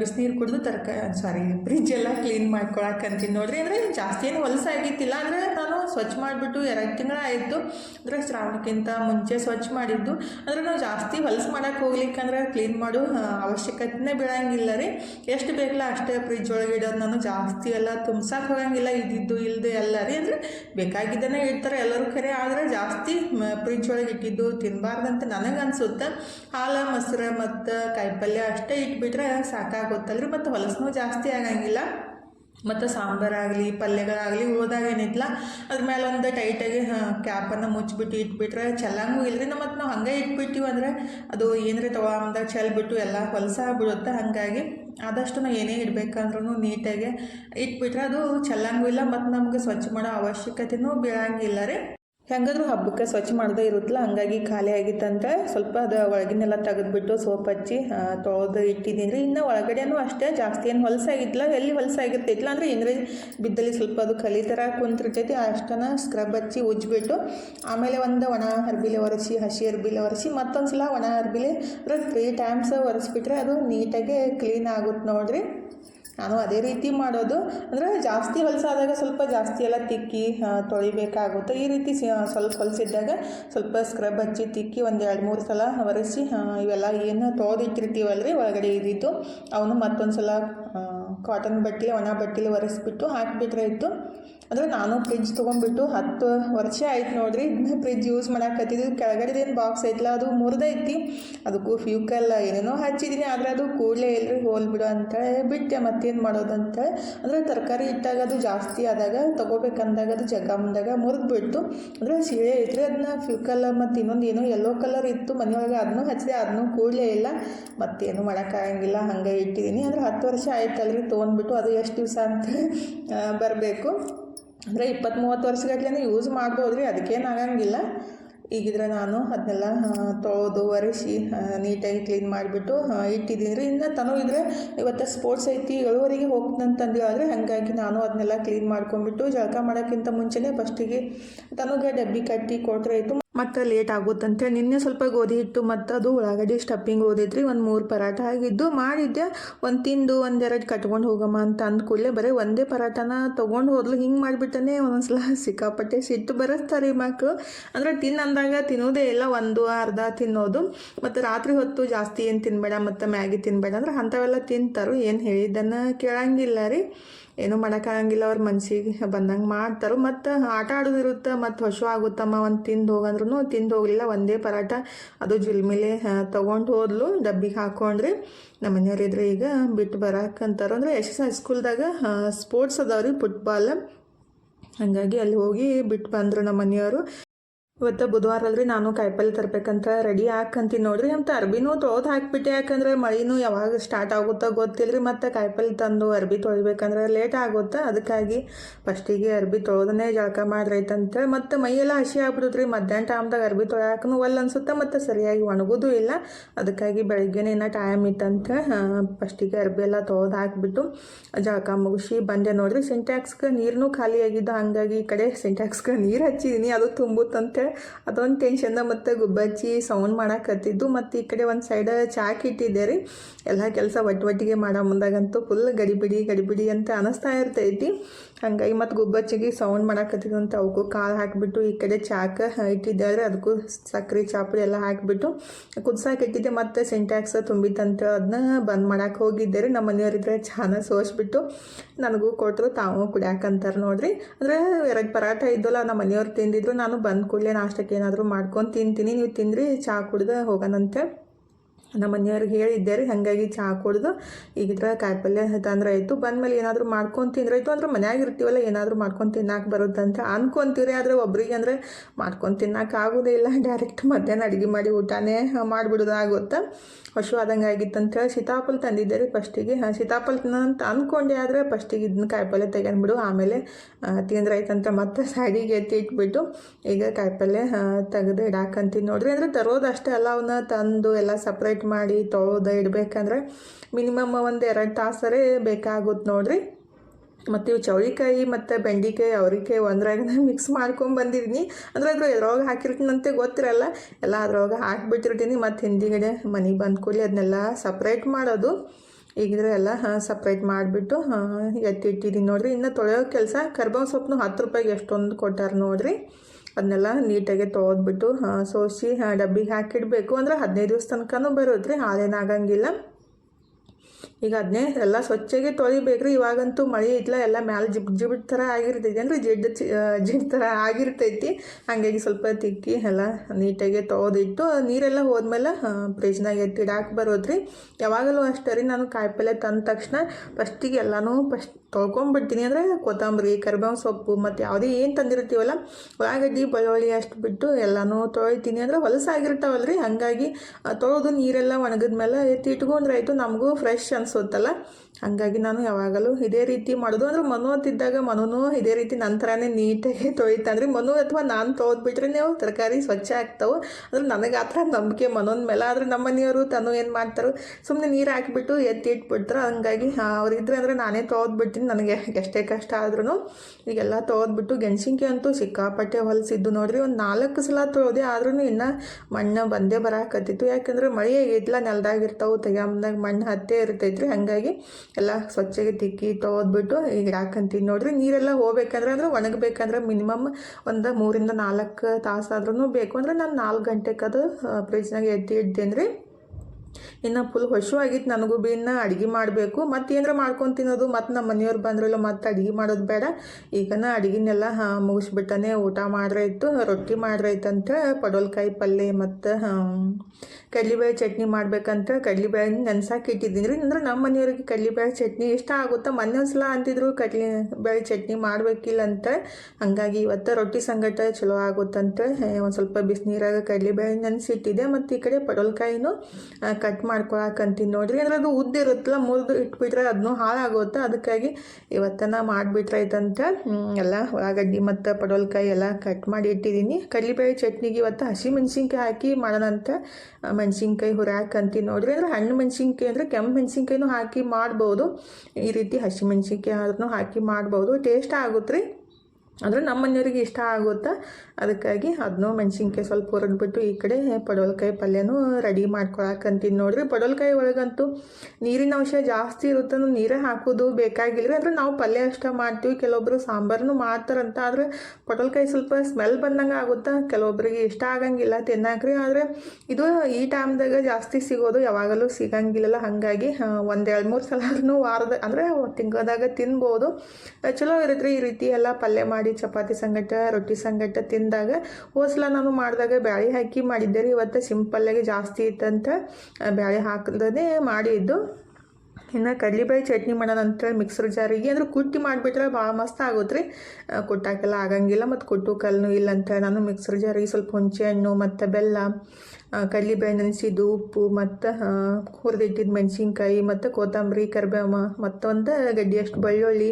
ಬಿಸಿನೀರು ಕುಡಿದು ತರಕಾರಿ ಸಾರಿ ಫ್ರಿಜ್ ಎಲ್ಲ ಕ್ಲೀನ್ ಮಾಡ್ಕೊಳಕ್ಕಂತೀನಿ ನೋಡ್ರಿ. ಅಂದರೆ ಜಾಸ್ತಿ ಏನು ಹೊಲಸಾಗಿತ್ತಿಲ್ಲ ಅಂದರೆ ನಾನು ಸ್ವಚ್ಛ ಮಾಡಿಬಿಟ್ಟು ಎರಡು ತಿಂಗಳ ಆಯಿತು. ಅಂದರೆ ಶ್ರಾವಣಕ್ಕಿಂತ ಮುಂಚೆ ಸ್ವಚ್ಛ ಮಾಡಿದ್ದು. ಅಂದರೆ ನಾವು ಜಾಸ್ತಿ ಹೊಲಸು ಮಾಡೋಕ್ಕೆ ಹೋಗ್ಲಿಕ್ಕಂದ್ರೆ ಕ್ಲೀನ್ ಮಾಡೋ ಅವಶ್ಯಕತೆನೇ ಬೀಳಂಗಿಲ್ಲ ರೀ. ಎಷ್ಟು ಬೇಕಲ್ಲ ಅಷ್ಟೇ ಫ್ರಿಜ್ ಒಳಗೆ ಇಡೋದು ನಾನು. ಜಾಸ್ತಿ ಎಲ್ಲ ತುಂಬ್ಸಕ್ಕೆ ಹೋಗಂಗಿಲ್ಲ. ಇದ್ದಿದ್ದು ಇಲ್ಲದೆ ಎಲ್ಲ ರೀ. ಅಂದರೆ ಬೇಕಾಗಿದ್ದನೇ ಇಡ್ತಾರೆ. ಎಲ್ಲರೂ ಖರೆ ಆದರೆ ಜಾಸ್ತಿ ಫ್ರಿಜ್ ಒಳಗೆ ಇಟ್ಟಿದ್ದು ತಿನ್ನಬಾರ್ದಂತ ನನಗೆ ಅನ್ಸುತ್ತೆ ಹಾಲು, ಮೊಸರು ಮತ್ತು ಕಾಯಿಪಲ್ಯ ಅಷ್ಟೇ ಇಟ್ಬಿಟ್ರೆ ಸಾಕಾಗುತ್ತಲ್ರಿ, ಮತ್ತು ಹೊಲಸು ಜಾಸ್ತಿ ಆಗಂಗಿಲ್ಲ. ಮತ್ತು ಸಾಂಬಾರಾಗಲಿ, ಪಲ್ಯಗಳಾಗಲಿ ಹೋದಾಗ ಏನಿತ್ತಲ್ಲ ಅದ್ರ ಮೇಲೆ ಒಂದು ಟೈಟಾಗಿ ಕ್ಯಾಪನ್ನು ಮುಚ್ಚಿಬಿಟ್ಟು ಇಟ್ಬಿಟ್ರೆ ಚೆಲ್ಲಂಗೂ ಇಲ್ಲರಿ ನಮ್ಮ ಮತ್ತು ನಾವು ಹಂಗೆ ಇಟ್ಬಿಟ್ಟಿವಿ ಅಂದರೆ ಅದು ಏನರೇ ತಗೊಂಬಂದ ಚೆಲ್ಬಿಟ್ಟು ಎಲ್ಲ ಹೊಲಸಾಗ್ಬಿಡುತ್ತೆ ಹಾಗಾಗಿ ಆದಷ್ಟು ನಾವು ಏನೇ ಇಡಬೇಕಂದ್ರೂ ನೀಟಾಗಿ ಇಟ್ಬಿಟ್ರೆ ಅದು ಚೆಲ್ಲಂಗೂ ಇಲ್ಲ ಮತ್ತು ನಮ್ಗೆ ಸ್ವಚ್ಛ ಮಾಡೋ ಅವಶ್ಯಕತೆಯೂ ಬೀಳಂಗಿಲ್ಲ ರೀ. ಹೆಂಗಾದ್ರೂ ಹಬ್ಬಕ್ಕೆ ಸ್ವಚ್ಛ ಮಾಡದೇ ಇರುತ್ತಲ್ಲ, ಹಂಗಾಗಿ ಖಾಲಿ ಆಗಿತ್ತಂತ ಸ್ವಲ್ಪ ಅದು ಒಳಗಿನೆಲ್ಲ ತೆಗೆದ್ಬಿಟ್ಟು ಸೋಪ್ ಹಚ್ಚಿ ತೊಳೆದು ಇಟ್ಟಿದ್ದೀನಿ. ರೀ ಇನ್ನು ಒಳಗಡೆನೂ ಅಷ್ಟೇ, ಜಾಸ್ತಿ ಏನು ಹೊಲಸಾಗಿತ್ತಲ್ಲ ಎಲ್ಲಿ ಹೊಲಸಾಗಿರ್ತೈತಿಲ್ಲ ಅಂದರೆ ಏನಾರ ಬಿದ್ದಲ್ಲಿ ಸ್ವಲ್ಪ ಅದು ಕಲಿ ಥರ ಕುಂತಿರ್ತೈತಿ ಅಷ್ಟನ್ನು ಸ್ಕ್ರಬ್ ಹಚ್ಚಿ ಉಜ್ಜಿಬಿಟ್ಟು, ಆಮೇಲೆ ಒಂದು ಒಣ ಅರ್ಬಿಲೆ ಒರೆಸಿ, ಹಸಿ ಅರ್ಬಿಲೆ ಒರೆಸಿ ಮತ್ತೊಂದು ಸಲ ಒಣ ಅರ್ಬಿಲೆ ಅಂದರೆ ತ್ರೀ ಟೈಮ್ಸ್ ಒರೆಸ್ಬಿಟ್ರೆ ಅದು ನೀಟಾಗಿ ಕ್ಲೀನ್ ಆಗುತ್ತೆ ನೋಡಿರಿ. ನಾನು ಅದೇ ರೀತಿ ಮಾಡೋದು, ಅಂದರೆ ಜಾಸ್ತಿ ಹೊಲಸಾದಾಗ ಸ್ವಲ್ಪ ಜಾಸ್ತಿ ಎಲ್ಲ ತಿಕ್ಕಿ ತೊಳಿಬೇಕಾಗುತ್ತೆ. ಈ ರೀತಿ ಸ್ವಲ್ಪ ಹೊಲಸಿದ್ದಾಗ ಸ್ವಲ್ಪ ಸ್ಕ್ರಬ್ ಹಚ್ಚಿ ತಿಕ್ಕಿ ಒಂದು ಎರಡು ಮೂರು ಸಲ ಒರೆಸಿ ಇವೆಲ್ಲ ಏನು ತೊಳೆದಿಟ್ಟಿರ್ತೀವಲ್ರಿ ಒಳಗಡೆ ಇದ್ದಿದ್ದು, ಅವನು ಮತ್ತೊಂದು ಸಲ ಕಾಟನ್ ಬಟ್ಟೆ ಒಣ ಬಟ್ಟೆಲಿ ಒರೆಸ್ಬಿಟ್ಟು ಹಾಕಿಬಿಟ್ರೆ ಇತ್ತು ಅಂದರೆ ನಾನು ಫ್ರಿಜ್ ತೊಗೊಂಡ್ಬಿಟ್ಟು ಹತ್ತು ವರ್ಷ ಆಯ್ತು ನೋಡ್ರಿ ಇದನ್ನ ಫ್ರಿಜ್ ಯೂಸ್ ಮಾಡಾಕತ್ತಿದ್ದು ಏನು ಬಾಕ್ಸ್ ಐತಲ್ಲ ಅದು ಮುರಿದೈತಿ ಅದಕ್ಕೂ ಫ್ಯೂಕಲ್ ಏನೇನೋ ಹಚ್ಚಿದ್ದೀನಿ ಆದರೆ ಅದು ಕೂಡಲೇ ಇಲ್ರಿ, ಹೋಲ್ ಬಿಡು ಅಂತೇಳಿ ಬಿಟ್ಟೆ ಮತ್ತೇನು ಮಾಡೋದು ಅಂತೇಳಿ ಅಂದರೆ ತರಕಾರಿ ಇಟ್ಟಾಗ ಅದು ಜಾಸ್ತಿ ಆದಾಗ, ತೊಗೋಬೇಕಂದಾಗ ಅದು ಜಗಮ್ದಾಗ ಮುರಿದ್ಬಿಟ್ಟು ಅಂದರೆ ಸೀಳೆ ಐತ್ರಿ ಅದನ್ನ ಫ್ಯೂಕಲ್ ಮತ್ತು ಇನ್ನೊಂದು ಏನೋ ಯೆಲ್ಲೋ ಕಲರ್ ಇತ್ತು. ಮನೆಯೊಳಗೆ ಅದನ್ನೂ ಹಚ್ಚಿದೆ, ಅದನ್ನೂ ಕೂಡಲೇ ಇಲ್ಲ. ಮತ್ತೇನು ಮಾಡೋಕ್ಕಾಗಂಗಿಲ್ಲ ಹಂಗೆ ಇಟ್ಟಿದ್ದೀನಿ ಅಂದರೆ ಹತ್ತು ವರ್ಷ ಆಯ್ತಲ್ರಿ ತೊಗೊಂಡ್ಬಿಟ್ಟು ಅದು ಎಷ್ಟು ದಿವಸ ಅಂತ ಬರಬೇಕು. ಅಂದರೆ ಇಪ್ಪತ್ತು ಮೂವತ್ತು ವರ್ಷಗಟ್ಲೆ ಯೂಸ್ ಮಾಡ್ಬೋದು ರೀ ಅದಕ್ಕೇನು ಆಗಂಗಿಲ್ಲ. ಈಗಿದ್ರೆ ನಾನು ಅದನ್ನೆಲ್ಲ ತೊಳೆದು ಒರೆಸಿ ನೀಟಾಗಿ ಕ್ಲೀನ್ ಮಾಡಿಬಿಟ್ಟು ಇಟ್ಟಿದ್ದೀನಿ. ರೀ ಇನ್ನು ತನು ಇದ್ರೆ ಇವತ್ತು ಸ್ಪೋರ್ಟ್ಸ್ ಐತಿ ಏಳುವರೆಗೆ ಹೋಗ್ತಂತಂದು ಆದರೆ ಹಾಗಾಗಿ ನಾನು ಅದನ್ನೆಲ್ಲ ಕ್ಲೀನ್ ಮಾಡ್ಕೊಂಡ್ಬಿಟ್ಟು ಜಳಕ ಮಾಡೋಕ್ಕಿಂತ ಮುಂಚೆನೇ ಫಸ್ಟಿಗೆ ತನಗೆ ಡಬ್ಬಿ ಕಟ್ಟಿ ಕೊಟ್ಟರೆ ಆಯಿತು. ಮತ್ತು ಲೇಟ್ ಆಗುತ್ತಂತೆ. ನಿನ್ನೆ ಸ್ವಲ್ಪ ಗೋಧಿ ಹಿಟ್ಟು ಮತ್ತು ಅದು ಉಳ್ಳಾಗಡ್ಡಿ ಸ್ಟಫಿಂಗ್ ಓದಿದ್ರಿ. ಒಂದು ಮೂರು ಪರಾಟ ಆಗಿದ್ದು ಮಾಡಿದ್ದೆ. ಒಂದು ತಿಂದು ಒಂದೆರಡು ಕಟ್ಕೊಂಡು ಹೋಗಮ್ಮ ಅಂತ ಅಂದ ಕೂಡಲೇ ಬರೀ ಒಂದೇ ಪರಾಟನ ತೊಗೊಂಡು ಹೋದ್ಲು. ಹಿಂಗೆ ಮಾಡಿಬಿಟ್ಟನೆ ಒಂದೊಂದ್ಸಲ ಸಿಕ್ಕಾಪಟ್ಟೆ ಸಿಟ್ಟು ಬರೆಸ್ತಾರೆ ಈ ಮಕ್ಕಳು ಅಂದರೆ ತಿನ್ನು ಅಂದಾಗ ತಿನ್ನೋದೇ ಇಲ್ಲ. ಒಂದು ಅರ್ಧ ತಿನ್ನೋದು. ಮತ್ತು ರಾತ್ರಿ ಹೊತ್ತು ಜಾಸ್ತಿ ಏನು ತಿನ್ನಬೇಡ ಮತ್ತು ಮ್ಯಾಗಿ ತಿನ್ನಬೇಡ ಅಂದ್ರೆ ಅಂಥವೆಲ್ಲ ತಿಂತಾರೋ. ಏನು ಹೇಳಿದ್ದನ್ನು ಕೇಳಂಗಿಲ್ಲ ರೀ. ಏನೂ ಮಾಡೋಕ್ಕಾಗಂಗಿಲ್ಲ, ಅವ್ರ ಮನ್ಸಿಗೆ ಬಂದಂಗೆ ಮಾಡ್ತಾರೆ. ಮತ್ತು ಆಟ ಆಡೋದಿರುತ್ತೆ ಮತ್ತು ಹಶು ಆಗುತ್ತಮ್ಮ, ಒಂದು ತಿಂದು ಹೋಗಂದ್ರೂ ತಿಂದು ಹೋಗಲಿಲ್ಲ, ಒಂದೇ ಪರಾಟ. ಅದು ಜಿಲ್ಮಿಲೆ ತೊಗೊಂಡು ಹೋದ್ಲು, ಡಬ್ಬಿಗೆ ಹಾಕೊಂಡ್ರಿ. ನಮ್ಮ ಮನೆಯವರಿದ್ರೆ ಈಗ ಬಿಟ್ಟು ಬರಾಕಂತಾರೆ ಅಂದರೆ ಎಸ್ ಎಸ್ ಹೈಸ್ಕೂಲ್ದಾಗ ಸ್ಪೋರ್ಟ್ಸ್ ಅದಾವ್ರಿ, ಫುಟ್ಬಾಲ್. ಹಾಗಾಗಿ ಅಲ್ಲಿ ಹೋಗಿ ಬಿಟ್ಟು ಬಂದರು ನಮ್ಮ ಮನೆಯವರು. ಇವತ್ತು ಬುಧವಾರ ಅಲ್ರಿ ನಾನು ಕಾಯಿಪಲ್ಲೆ ತರ್ಬೇಕಂತ ರೆಡಿ ಹಾಕಂತೀನಿ ನೋಡ್ರಿ. ಅಂತ ಅರ್ಬಿನೂ ತೊಳೆದು ಹಾಕ್ಬಿಟ್ಟೆ. ಯಾಕಂದ್ರೆ ಮಳಿನೂ ಯಾವಾಗ ಸ್ಟಾರ್ಟ್ ಆಗುತ್ತೋ ಗೊತ್ತಿಲ್ಲರಿ ಮತ್ತು ಕಾಯಿಪಲ್ಲೆ ತಂದು ಅರ್ಬಿ ತೊಳಿಬೇಕಂದ್ರೆ ಲೇಟ್ ಆಗುತ್ತೆ? ಅದಕ್ಕಾಗಿ ಫಸ್ಟಿಗೆ ಅರ್ಬಿ ತೊಳೆದನೇ ಜಳಕ ಮಾಡ್ರೈತಂತ. ಮತ್ತು ಮೈಯೆಲ್ಲ ಹಸಿ ಆಗ್ಬಿಡುತ್ತೆ ರೀ ಮಧ್ಯಾಹ್ನ ಟೈಮ್ದಾಗ ಅರ್ಬಿ ತೊಳೆಯಾಕೂ ಒಲ್ಲ ಅನ್ಸುತ್ತೆ? ಮತ್ತು ಸರಿಯಾಗಿ ಒಣಗೋದು ಇಲ್ಲ. ಅದಕ್ಕಾಗಿ ಬೆಳಗ್ಗೆನೇ ಇನ್ನೂ ಟೈಮ್ ಇತ್ತಂತ ಫಸ್ಟಿಗೆ ಅರ್ಬಿ ಎಲ್ಲ ತೊಳೆದು ಹಾಕ್ಬಿಟ್ಟು ಜಳಕ ಮುಗಿಸಿ ಬಂದೆ ನೋಡ್ರಿ. ಸಿಂಟ್ಯಾಕ್ಸ್ಗೆ ನೀರನ್ನೂ ಖಾಲಿಯಾಗಿದ್ದು ಹಂಗಾಗಿ ಈ ಕಡೆ ಸಿಂಟ್ಯಾಕ್ಸ್ಗೆ ನೀರು ಹಚ್ಚಿದ್ದೀನಿ ಅದು ತುಂಬುತ್ತಂತೆ. ಅದೊಂದು ಟೆನ್ಷನ್ ಮತ್ತು ಗುಬ್ಬಚ್ಚಿ ಸೌಂಡ್ ಮಾಡಾಕತ್ತಿದ್ದು ಮತ್ತು ಈ ಕಡೆ ಒಂದು ಸೈಡ್ ಚಾಕ್ ಇಟ್ಟಿದ್ದೆ ರೀ. ಎಲ್ಲ ಕೆಲಸ ಒಟ್ಟು ಒಟ್ಟಿಗೆ ಮಾಡೋ ಮುಂದಾಗಂತೂ ಫುಲ್ ಗಡಿಬಿಡಿ ಗಡಿಬಿಡಿ ಅಂತ ಅನಿಸ್ತಾ ಇರ್ತೈತಿ. ಹಂಗಾಗಿ ಮತ್ತು ಗುಬ್ಬಚ್ಚಿಗೆ ಸೌಂಡ್ ಮಾಡಾಕತ್ತಿದ್ದು ಅಂತ ಅವಕ್ಕೂ ಕಾಳು ಹಾಕಿಬಿಟ್ಟು ಈ ಕಡೆ ಚಾಕ ಇಟ್ಟಿದ್ದೆ ಆದರೆ ಅದಕ್ಕೂ ಸಕ್ಕರೆ ಚಾಪುಡಿ ಎಲ್ಲ ಹಾಕಿಬಿಟ್ಟು ಕುದಿಸಾಕೆ ಇಟ್ಟಿದ್ದೆ ಮತ್ತು ಸಿಂಟ್ಯಾಕ್ಸ್ ತುಂಬಿತ್ತಂತ ಅದನ್ನ ಬಂದ್ ಮಾಡಕ್ಕೆ ಹೋಗಿದ್ದೆ ರೀ ನಮ್ಮ ಮನೆಯವರಿದ್ರೆ ಚಾನ ಸೋಸ್ಬಿಟ್ಟು ನನಗೂ ಕೊಟ್ಟರು ತಾವು ಕುಡಿಯಾಕಂತಾರೆ ನೋಡ್ರಿ. ಅಂದರೆ ಎರಡು ಪರಾಟ ಇದ್ದಲ್ಲ, ನಮ್ಮ ಮನೆಯವ್ರು ತಿಂದಿದ್ರು. ನಾನು ಬಂದ್ ಕೂಡಲೇ ನಾಷ್ಟಕ್ಕೆ ಏನಾದರೂ ಮಾಡ್ಕೊಂಡು ತಿಂತೀನಿ. ನೀವು ತಿಂದ್ರಿ ಚಹಾ ಕುಡ್ದು ಹೋಗೋಣಂತೆ ನಮ್ಮ ಮನೆಯವ್ರಿಗೆ ರೀ, ಹಾಗಾಗಿ ಚಹಾ ಕುಡ್ದು ಈಗಿದ್ರೆ ಕಾಯಿಪಲ್ಯ ತಂದ್ರೆ ಆಯಿತು, ಬಂದಮೇಲೆ ಏನಾದರೂ ಮಾಡ್ಕೊಂಡು ತಿಂದ್ರಾಯ್ತು ಅಂದ್ರೆ ಮನ್ಯಾಗ ಇರ್ತೀವಲ್ಲ, ಏನಾದರೂ ಮಾಡ್ಕೊಂಡು ತಿನ್ನಕ್ಕೆ ಬರುತ್ತಂತ. ಅನ್ಕೊಂತೀರಿ, ಆದರೆ ಒಬ್ರಿಗೆ ಅಂದರೆ ಮಾಡ್ಕೊಂಡು ತಿನ್ನಕ್ಕೆ ಆಗೋದೇ ಇಲ್ಲ ಡೈರೆಕ್ಟ್ ಮಧ್ಯಾಹ್ನ ಅಡುಗೆ ಮಾಡಿ ಊಟನೇ ಮಾಡಿಬಿಡೋದಾಗುತ್ತೆ ಹಶು ಆದಂಗೆ ಆಗಿತ್ತಂತೇಳಿ ಸೀತಾಫಲ ತಂದಿದ್ದೆ ರೀ ಫಸ್ಟಿಗೆ ಸೀತಾಫಲ ಅಂತ ಅಂದ್ಕೊಂಡೆ ಆದರೆ ಫಸ್ಟಿಗೆ ಇದನ್ನ ಕಾಯಿಪಲ್ಯ ತೆಗೆದ್ಬಿಡು, ಆಮೇಲೆ ತಿಂದ್ರಾಯ್ತಂತ ಮತ್ತೆ ಸೈಡಿಗೆ ಎತ್ತಿ ಇಟ್ಬಿಟ್ಟು ಈಗ ಕಾಯಿಪಲ್ಯ ತೆಗೆದು ಇಡಾಕಂತೀನಿ ನೋಡ್ರಿ. ಅಂದರೆ ತರೋದು ಅಷ್ಟೇ ಅಲ್ಲ ಅವನ್ನ ತಂದು ಎಲ್ಲ ಸಪ್ರೇಟ್ ಮಾಡಿ ತೊಳೆದು ಇಡಬೇಕಂದ್ರೆ ಮಿನಿಮಮ್ ಒಂದು ಎರಡು ತಾಸರೇ ಬೇಕಾಗುತ್ತೆ ನೋಡಿರಿ. ಮತ್ತು ಇವು ಚೌಳಿಕಾಯಿ ಮತ್ತು ಬೆಂಡಿಕಾಯಿ, ಅವ್ರಿಕಾಯಿ ಒಂದ್ರಾಗ ಮಿಕ್ಸ್ ಮಾಡ್ಕೊಂಡು ಬಂದಿದ್ದೀನಿ ಅಂದರೆ ಅದ್ರ ಎದ್ರೊಳಗೆ ಹಾಕಿರ್ತೀನಂತೆ ಗೊತ್ತಿರಲ್ಲ. ಎಲ್ಲ ಅದ್ರೊಳಗೆ ಹಾಕಿಬಿಟ್ಟಿರ್ತೀನಿ. ಮತ್ತು ಹಿಂದಿಗಡೆ ಮನೆಗೆ ಬಂದ ಕೂಡಲಿ ಅದನ್ನೆಲ್ಲ ಸಪ್ರೇಟ್ ಮಾಡೋದು. ಈಗಿದ್ರೆ ಎಲ್ಲ ಸಪ್ರೇಟ್ ಮಾಡಿಬಿಟ್ಟು ಎತ್ತಿಟ್ಟಿದ್ದೀನಿ ನೋಡಿರಿ. ಇನ್ನು ತೊಳೆಯೋ ಕೆಲಸ ಕರ್ಬೇವು ಸೊಪ್ಪು ಹತ್ತು ರೂಪಾಯಿಗೆ ಎಷ್ಟೊಂದು ಕೊಟ್ಟಾರೆ ನೋಡಿರಿ. ಅದನ್ನೆಲ್ಲ ನೀಟಾಗಿ ತೊಳೆದ್ಬಿಟ್ಟು ಸೋಸಿ ಡಬ್ಬಿಗೆ ಹಾಕಿಡಬೇಕು. ಅಂದ್ರೆ ಹದಿನೈದು ದಿವಸ ತನಕನೂ ಬರೋದ್ರಿ ಹಾಲೇನಾಗಂಗಿಲ್ಲ ಈಗ ಅದನ್ನೇ ಎಲ್ಲ ಸ್ವಚ್ಛಗೆ ತೊಳಿಬೇಕ್ರಿ. ಇವಾಗಂತೂ ಮಳೆ ಇಟ್ಲ ಎಲ್ಲ ಮ್ಯಾಲೆ ಜಿಬ್ ಜಿಬಿಟ್ ಥರ ಆಗಿರ್ತೈತಿ ಅಂದರೆ ಜಿಡ್ ಜಿಡ್ ಥರ ಆಗಿರ್ತೈತಿ. ಹಾಗಾಗಿ ಸ್ವಲ್ಪ ತಿಕ್ಕಿ ಎಲ್ಲ ನೀಟಾಗಿ ತೊಳೆದಿಟ್ಟು ನೀರೆಲ್ಲ ಹೋದ್ಮೇಲೆ ಫ್ರಿಜ್ನಾಗ ಎತ್ತಿಡಾಕೆ ಬರೋದ್ರಿ. ಯಾವಾಗಲೂ ಅಷ್ಟೇ ರೀ ನಾನು ಕಾಯಿಪಲ್ಲೆ ತಂದ ತಕ್ಷಣ ಫಸ್ಟಿಗೆ ಎಲ್ಲನೂ ಫಸ್ಟ್ ತೊಳ್ಕೊಂಬಿಡ್ತೀನಿ. ಅಂದರೆ ಕೊತ್ತಂಬರಿ, ಕರಿಬೇವು ಸೊಪ್ಪು ಮತ್ತು ಯಾವುದೇ ಏನು ತಂದಿರ್ತೀವಲ್ಲ, ಉಳ್ಳಾಗಡ್ಡಿ, ಬೆಳ್ಳುಳ್ಳಿ ಅಷ್ಟು ಬಿಟ್ಟು ಎಲ್ಲನೂ ತೊಳಿತೀನಿ. ಅಂದರೆ ಹೊಲಸಾಗಿರ್ತಾವಲ್ಲ ರೀ ಹಾಗಾಗಿ ತೊಳೆದು ನೀರೆಲ್ಲ ಒಣಗಿದ ಮೇಲೆ ಎತ್ತಿ ಇಟ್ಕೊಂಡ್ರೆ ಆಯಿತು ನಮಗೂ ಫ್ರೆಶ್ ಅನಿಸುತ್ತಲ್ಲ ಹಾಗಾಗಿ ನಾನು ಯಾವಾಗಲೂ ಇದೇ ರೀತಿ ಮಾಡೋದು. ಅಂದ್ರೆ ಮನು ಅಂತಿದ್ದಾಗ ಮನುನೂ ಇದೇ ರೀತಿ ನಂತರನೇ ನೀಟಾಗಿ ತೊಳಿತಾನ್ರಿ ಮನು ಅಥವಾ ನಾನು ತೊಳೆದ್ಬಿಟ್ರೆ ನೀವು ತರಕಾರಿ ಸ್ವಚ್ಛ ಆಗ್ತಾವೆ. ಅಂದ್ರೆ ನನಗೆ ಆ ಥರ ನಂಬಿಕೆ ಮನೋನ ಮೇಲೆ. ಆದರೆ ನಮ್ಮ ಮನೆಯವರು ತನು ಏನು ಮಾಡ್ತಾರೆ? ಸುಮ್ಮನೆ ನೀರು ಹಾಕಿಬಿಟ್ಟು ಎತ್ತಿ ಇಟ್ಬಿಡ್ತಾರೆ ಹಂಗಾಗಿ ಅವ್ರಿದ್ರೆ ಅಂದರೆ ನಾನೇ ತೊಳೆದ್ಬಿಡ್ತೀನಿ ನನಗೆ ಎಷ್ಟೇ ಕಷ್ಟ ಆದ್ರೂ ಈಗೆಲ್ಲ ತೊಳೆದ್ಬಿಟ್ಟು ಗೆಣಸಿನ್ಕಾಯಿ ಅಂತೂ ಸಿಕ್ಕಾಪಟ್ಟೆ ಹೊಲಸಿದ್ದು ನೋಡ್ರಿ. ಒಂದು ನಾಲ್ಕು ಸಲ ತೊಳೆದೆ ಆದ್ರೂ ಇನ್ನೂ ಮಣ್ಣು ಬಂದೇ ಬರಾಕತ್ತಿತ್ತು. ಯಾಕಂದ್ರೆ ಮಳೆ ಇದ್ಲ ನೆಲದಾಗಿರ್ತಾವೆ. ತೆಗ್ಯಾಂದಾಗ ಮಣ್ಣು ಹತ್ತೇ ಇರ್ತೈತ್ರಿ ಹಾಗಾಗಿ ಎಲ್ಲ ಸ್ವಚ್ಛಗೆ ತಿಕ್ಕಿ ತೊಗೊದ್ಬಿಟ್ಟು ಈಗ ಹಾಕಂತೀನಿ ನೋಡ್ರಿ ನೀರೆಲ್ಲ ಹೋಗ್ಬೇಕಂದ್ರೆ ಅಂದ್ರೆ ಒಣಗಬೇಕಂದ್ರೆ ಮಿನಿಮಮ್ ಒಂದು ಮೂರಿಂದ ನಾಲ್ಕು ತಾಸಾದ್ರೂ ಬೇಕು. ಅಂದ್ರೆ ನಾನು ನಾಲ್ಕು ಗಂಟೆಗೆ ಅದು ಫ್ರಿಜ್ನಾಗ ಎತ್ತಿ ಇಡ್ತೇನೆ ರೀ ಇನ್ನು ಫುಲ್ ಹೊಶು ಆಗಿತ್ತು ನನಗೂ ಬಿ ಇನ್ನು ಅಡುಗೆ ಮಾಡಬೇಕು. ಮತ್ತು ಏನಾರ ಮಾಡ್ಕೊಂಡು ತಿನ್ನೋದು ಮತ್ತು ನಮ್ಮ ಮನೆಯವ್ರು ಬಂದ್ರಲ್ಲ ಮತ್ತು ಅಡುಗೆ ಮಾಡೋದು ಬೇಡ. ಈಗನ ಅಡುಗೆನೆಲ್ಲ ಮುಗಿಸ್ಬಿಟ್ಟನೆ ಊಟ ಮಾಡ್ರೆ ಇತ್ತು ರೊಟ್ಟಿ ಮಾಡ್ರೈತಂತ ಪಡೋಲ್ಕಾಯಿ ಪಲ್ಯ ಮತ್ತು ಕಡ್ಲಿಬೇಳೆ ಚಟ್ನಿ ಮಾಡ್ಬೇಕಂತ ಕಡ್ಲಿಬೇಳೆ ನೆನ್ಸಾಕಿ ಇಟ್ಟಿದ್ದೀನಿ ರೀ. ಅಂದ್ರೆ ನಮ್ಮ ಮನೆಯವ್ರಿಗೆ ಕಡ್ಲಿಬೇಳೆ ಚಟ್ನಿ ಇಷ್ಟ ಆಗುತ್ತೆ? ಮೊನ್ನೆ ಒಂದ್ಸಲ ಅಂತಿದ್ರು ಕಡ್ಲಿ ಬೇಳೆ ಚಟ್ನಿ ಮಾಡಬೇಕಿಲ್ಲ ಅಂತ ಹಾಗಾಗಿ ಇವತ್ತು ರೊಟ್ಟಿ ಸಂಗಟ ಚಲೋ ಆಗುತ್ತಂತ ಒಂದು ಸ್ವಲ್ಪ ಬಿಸಿನೀರಾಗ ಕಡ್ಲಿಬೇಳೆ ನೆನ್ಸಿಟ್ಟಿದೆ ಮತ್ತು ಈ ಕಡೆ ಪಡೋಲ್ಕಾಯಿನೂ ಕಟ್ ಮಾಡ್ಕೊಳಕಂತೀನಿ ನೋಡ್ರಿ. ಅಂದ್ರೆ ಅದು ಉದ್ದ ಇರುತ್ತಲ್ಲ, ಮುರಿದು ಇಟ್ಬಿಟ್ರೆ ಅದನ್ನು ಹಾಳಾಗುತ್ತೆ? ಅದಕ್ಕಾಗಿ ಇವತ್ತನ ಮಾಡಿಬಿಟ್ರೆ ಐತಂತ ಎಲ್ಲ ಉಳ್ಳಾಗಡ್ಡಿ ಮತ್ತು ಪಡವಲ್ಕಾಯಿ ಎಲ್ಲ ಕಟ್ ಮಾಡಿ ಇಟ್ಟಿದ್ದೀನಿ. ಕಡ್ಲಿಬೇಳೆ ಚಟ್ನಿಗೆ ಇವತ್ತು ಹಸಿ ಮೆಣಸಿನ್ಕಾಯಿ ಹಾಕಿ ಮಾಡೋಣಂತ ಮೆಣಸಿನ್ಕಾಯಿ ಹುರಾಕಂತೀನಿ ನೋಡ್ರಿ. ಅಂದ್ರೆ ಹಣ್ಣು ಮೆಣಸಿನ್ಕಾಯಿ ಅಂದರೆ ಕೆಂಪು ಮೆಣಸಿನ್ಕಾಯಿನೂ ಹಾಕಿ ಮಾಡ್ಬೋದು. ಈ ರೀತಿ ಹಸಿ ಮೆಣಸಿನ್ಕಾಯಿ ಆದ್ರೂ ಹಾಕಿ ಮಾಡ್ಬೋದು. ಟೇಸ್ಟ್ ಆಗುತ್ತೆ ರೀ ಅಂದರೆ ನಮ್ಮ ಮನೆಯವರಿಗೆ ಇಷ್ಟ ಆಗುತ್ತಾ? ಅದಕ್ಕಾಗಿ ಅದನ್ನೂ ಮೆಣಸಿನ್ಕಾಯಿ ಸ್ವಲ್ಪ ಹುರಿದ್ಬಿಟ್ಟು ಈ ಕಡೆ ಪಡವಲಕಾಯಿ ಪಲ್ಯನೂ ರೆಡಿ ಮಾಡ್ಕೊಳಕಂತೀನಿ ನೋಡ್ರಿ. ಪಡವಲಕಾಯಿ ಒಳಗಂತೂ ನೀರಿನ ಅಂಶ ಜಾಸ್ತಿ ಇರುತ್ತೆ ನೀರೇ ಹಾಕೋದು ಬೇಕಾಗಿಲ್ಲ ಅಂದರೆ ನಾವು ಪಲ್ಯ ಅಷ್ಟೇ ಮಾಡ್ತೀವಿ ಕೆಲವೊಬ್ಬರು ಸಾಂಬಾರನ್ನು ಮಾಡ್ತಾರಂತ. ಆದರೆ ಪಡವಲಕಾಯಿ ಸ್ವಲ್ಪ ಸ್ಮೆಲ್ ಬಂದಂಗೆ ಆಗುತ್ತಾ? ಕೆಲವೊಬ್ಬರಿಗೆ ಇಷ್ಟ ಆಗಂಗಿಲ್ಲ ತಿನ್ನಕ್ರಿ. ಆದರೆ ಇದು ಈ ಟೈಮ್ದಾಗ ಜಾಸ್ತಿ ಸಿಗೋದು ಯಾವಾಗಲೂ ಸಿಗಂಗಿಲ್ಲಲ್ಲ. ಹಾಗಾಗಿ ಒಂದೆರಡು ಮೂರು ಸಲ ವಾರದ, ಅಂದರೆ ತಿಂಗಳದಾಗ ತಿನ್ಬೋದು. ಚಲೋ ಇರುತ್ತೆ ಈ ರೀತಿ ಎಲ್ಲ ಪಲ್ಯ ಮಾಡಿ ಮಾಡಿ ಚಪಾತಿ ಸಂಗಟ, ರೊಟ್ಟಿ ಸಂಗಟ ತಿಂದಾಗ ಹೋಸ್ಲ ನಾನು ಮಾಡಿದಾಗ ಬ್ಯಾಳಿ ಹಾಕಿ ಮಾಡಿದ್ದೆ ರೀ. ಇವತ್ತು ಸಿಂಪಲ್ಲಾಗಿ ಜಾಸ್ತಿ ಇತ್ತಂತ ಬ್ಯಾಳಿ ಹಾಕದೇ ಮಾಡಿದ್ದು. ಇನ್ನು ಕಡ್ಲೆಬೇಳೆ ಚಟ್ನಿ ಮಾಡೋಣ ಅಂತೇಳಿ ಮಿಕ್ಸರ್ ಜಾರಿಗೆ ಅಂದ್ರೆ ಕುಟ್ಟಿ ಮಾಡಿಬಿಟ್ರೆ ಭಾಳ ಮಸ್ತ್ ಆಗುತ್ತೆ ರೀ. ಕುಟ್ಟಾಕೆಲ್ಲ ಆಗಂಗಿಲ್ಲ ಮತ್ತು ಕುಟ್ಟು ಕಲ್ಲು ಇಲ್ಲ ಅಂತೇಳಿ ನಾನು ಮಿಕ್ಸರ್ ಜಾರಿಗೆ ಸ್ವಲ್ಪ ಹುಣಸೆ ಹಣ್ಣು ಮತ್ತು ಬೆಲ್ಲ ಕಡಲೆಬೇಳೆ ನೆನೆಸಿದ್ದು, ಉಪ್ಪು, ಮತ್ತು ಹುರಿದಿಟ್ಟಿದ್ದು ಮೆಣಸಿನ್ಕಾಯಿ, ಮತ್ತು ಕೊತ್ತಂಬರಿ, ಕರಿಬೇವು, ಮತ್ತೊಂದು ಗಡ್ಡಿಯಷ್ಟು ಬೆಳ್ಳುಳ್ಳಿ,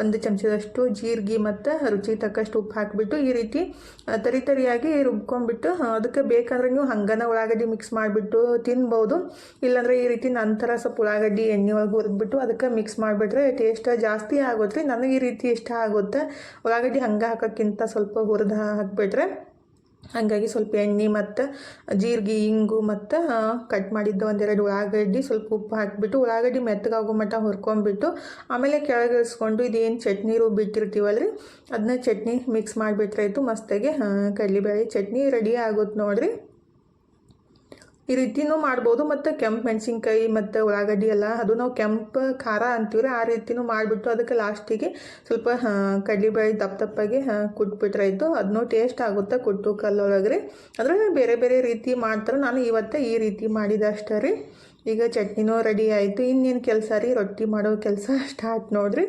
ಒಂದು ಚಮಚದಷ್ಟು ಜೀರಿಗೆ, ಮತ್ತು ರುಚಿಗೆ ತಕ್ಕಷ್ಟು ಉಪ್ಪು ಹಾಕಿಬಿಟ್ಟು ಈ ರೀತಿ ತರಿ ತರಿಯಾಗಿ ರುಬ್ಕೊಂಡ್ಬಿಟ್ಟು ಅದಕ್ಕೆ ಬೇಕಾದ್ರೆ ನೀವು ಹಂಗನ ಉಳ್ಳಾಗಡ್ಡಿ ಮಿಕ್ಸ್ ಮಾಡಿಬಿಟ್ಟು ತಿನ್ಬೋದು. ಇಲ್ಲಾಂದರೆ ಈ ರೀತಿ ನಂತರ ಸ್ವಲ್ಪ ಉಳ್ಳಾಗಡ್ಡಿ ಎಣ್ಣೆ ಒಳಗೆ ಹುರಿದ್ಬಿಟ್ಟು ಅದಕ್ಕೆ ಮಿಕ್ಸ್ ಮಾಡಿಬಿಟ್ರೆ ಟೇಸ್ಟ್ ಜಾಸ್ತಿ ಆಗುತ್ತೆ ನನಗೆ ಈ ರೀತಿ ಇಷ್ಟ ಆಗುತ್ತೆ. ಉಳ್ಳಾಗಡ್ಡಿ ಹಂಗೆ ಹಾಕೋಕ್ಕಿಂತ ಸ್ವಲ್ಪ ಹುರಿದು ಹಾಕಿಬಿಟ್ರೆ ಹಾಗಾಗಿ ಸ್ವಲ್ಪ ಎಣ್ಣೆ ಮತ್ತು ಜೀರಿಗೆ, ಇಂಗು ಮತ್ತು ಕಟ್ ಮಾಡಿದ್ದ ಒಂದೆರಡು ಉಳ್ಳಾಗಡ್ಡಿ, ಸ್ವಲ್ಪ ಉಪ್ಪು ಹಾಕಿಬಿಟ್ಟು ಉಳ್ಳಾಗಡ್ಡಿ ಮೆತ್ತಗಾಗೋ ಮಟ್ಟ ಹುರ್ಕೊಂಡ್ಬಿಟ್ಟು ಆಮೇಲೆ ಕೆಳಗೆ ಇಳಿಸ್ಕೊಂಡು ಇದೇನು ಚಟ್ನಿ ರುಬ್ಬಿಟ್ಟಿರ್ತೀವಲ್ಲ ರೀ ಅದನ್ನ ಚಟ್ನಿ ಮಿಕ್ಸ್ ಮಾಡಿಬಿಟ್ರಾಯ್ತು ಮಸ್ತಾಗಿ ಕಡಲೆಬೇಳೆ ಚಟ್ನಿ ರೆಡಿ ಆಗುತ್ತೆ ನೋಡಿರಿ. ಈ ರೀತಿನೂ ಮಾಡ್ಬೋದು. ಮತ್ತು ಕೆಂಪು ಮೆಣಸಿನ್ಕಾಯಿ ಮತ್ತು ಉಳ್ಳಾಗಡ್ಡಿ ಎಲ್ಲ, ಅದು ನಾವು ಕೆಂಪು ಖಾರ ಅಂತೀವ್ರಿ, ಆ ರೀತಿನೂ ಮಾಡಿಬಿಟ್ಟು ಅದಕ್ಕೆ ಲಾಸ್ಟಿಗೆ ಸ್ವಲ್ಪ ಕಡ್ಲೆಬೇಳೆ ದಪ್ಪ ದಪ್ಪಾಗಿ ಕುಟ್ಬಿಟ್ರಾಯ್ತು ಅದನ್ನೂ ಟೇಸ್ಟ್ ಆಗುತ್ತೆ ಕುಟ್ಟು ಕಲ್ಲೊಳಗೆ ರೀ. ಅಂದರೆ ಬೇರೆ ಬೇರೆ ರೀತಿ ಮಾಡ್ತಾರೆ. ನಾನು ಇವತ್ತೇ ಈ ರೀತಿ ಮಾಡಿದೆ ಅಷ್ಟೇ ರೀ. ಈಗ ಚಟ್ನಿನೂ ರೆಡಿ ಆಯಿತು. ಇನ್ನೇನು ಕೆಲಸ ರೀ? ರೊಟ್ಟಿ ಮಾಡೋ ಕೆಲಸ ಸ್ಟಾರ್ಟ್ ನೋಡಿರಿ.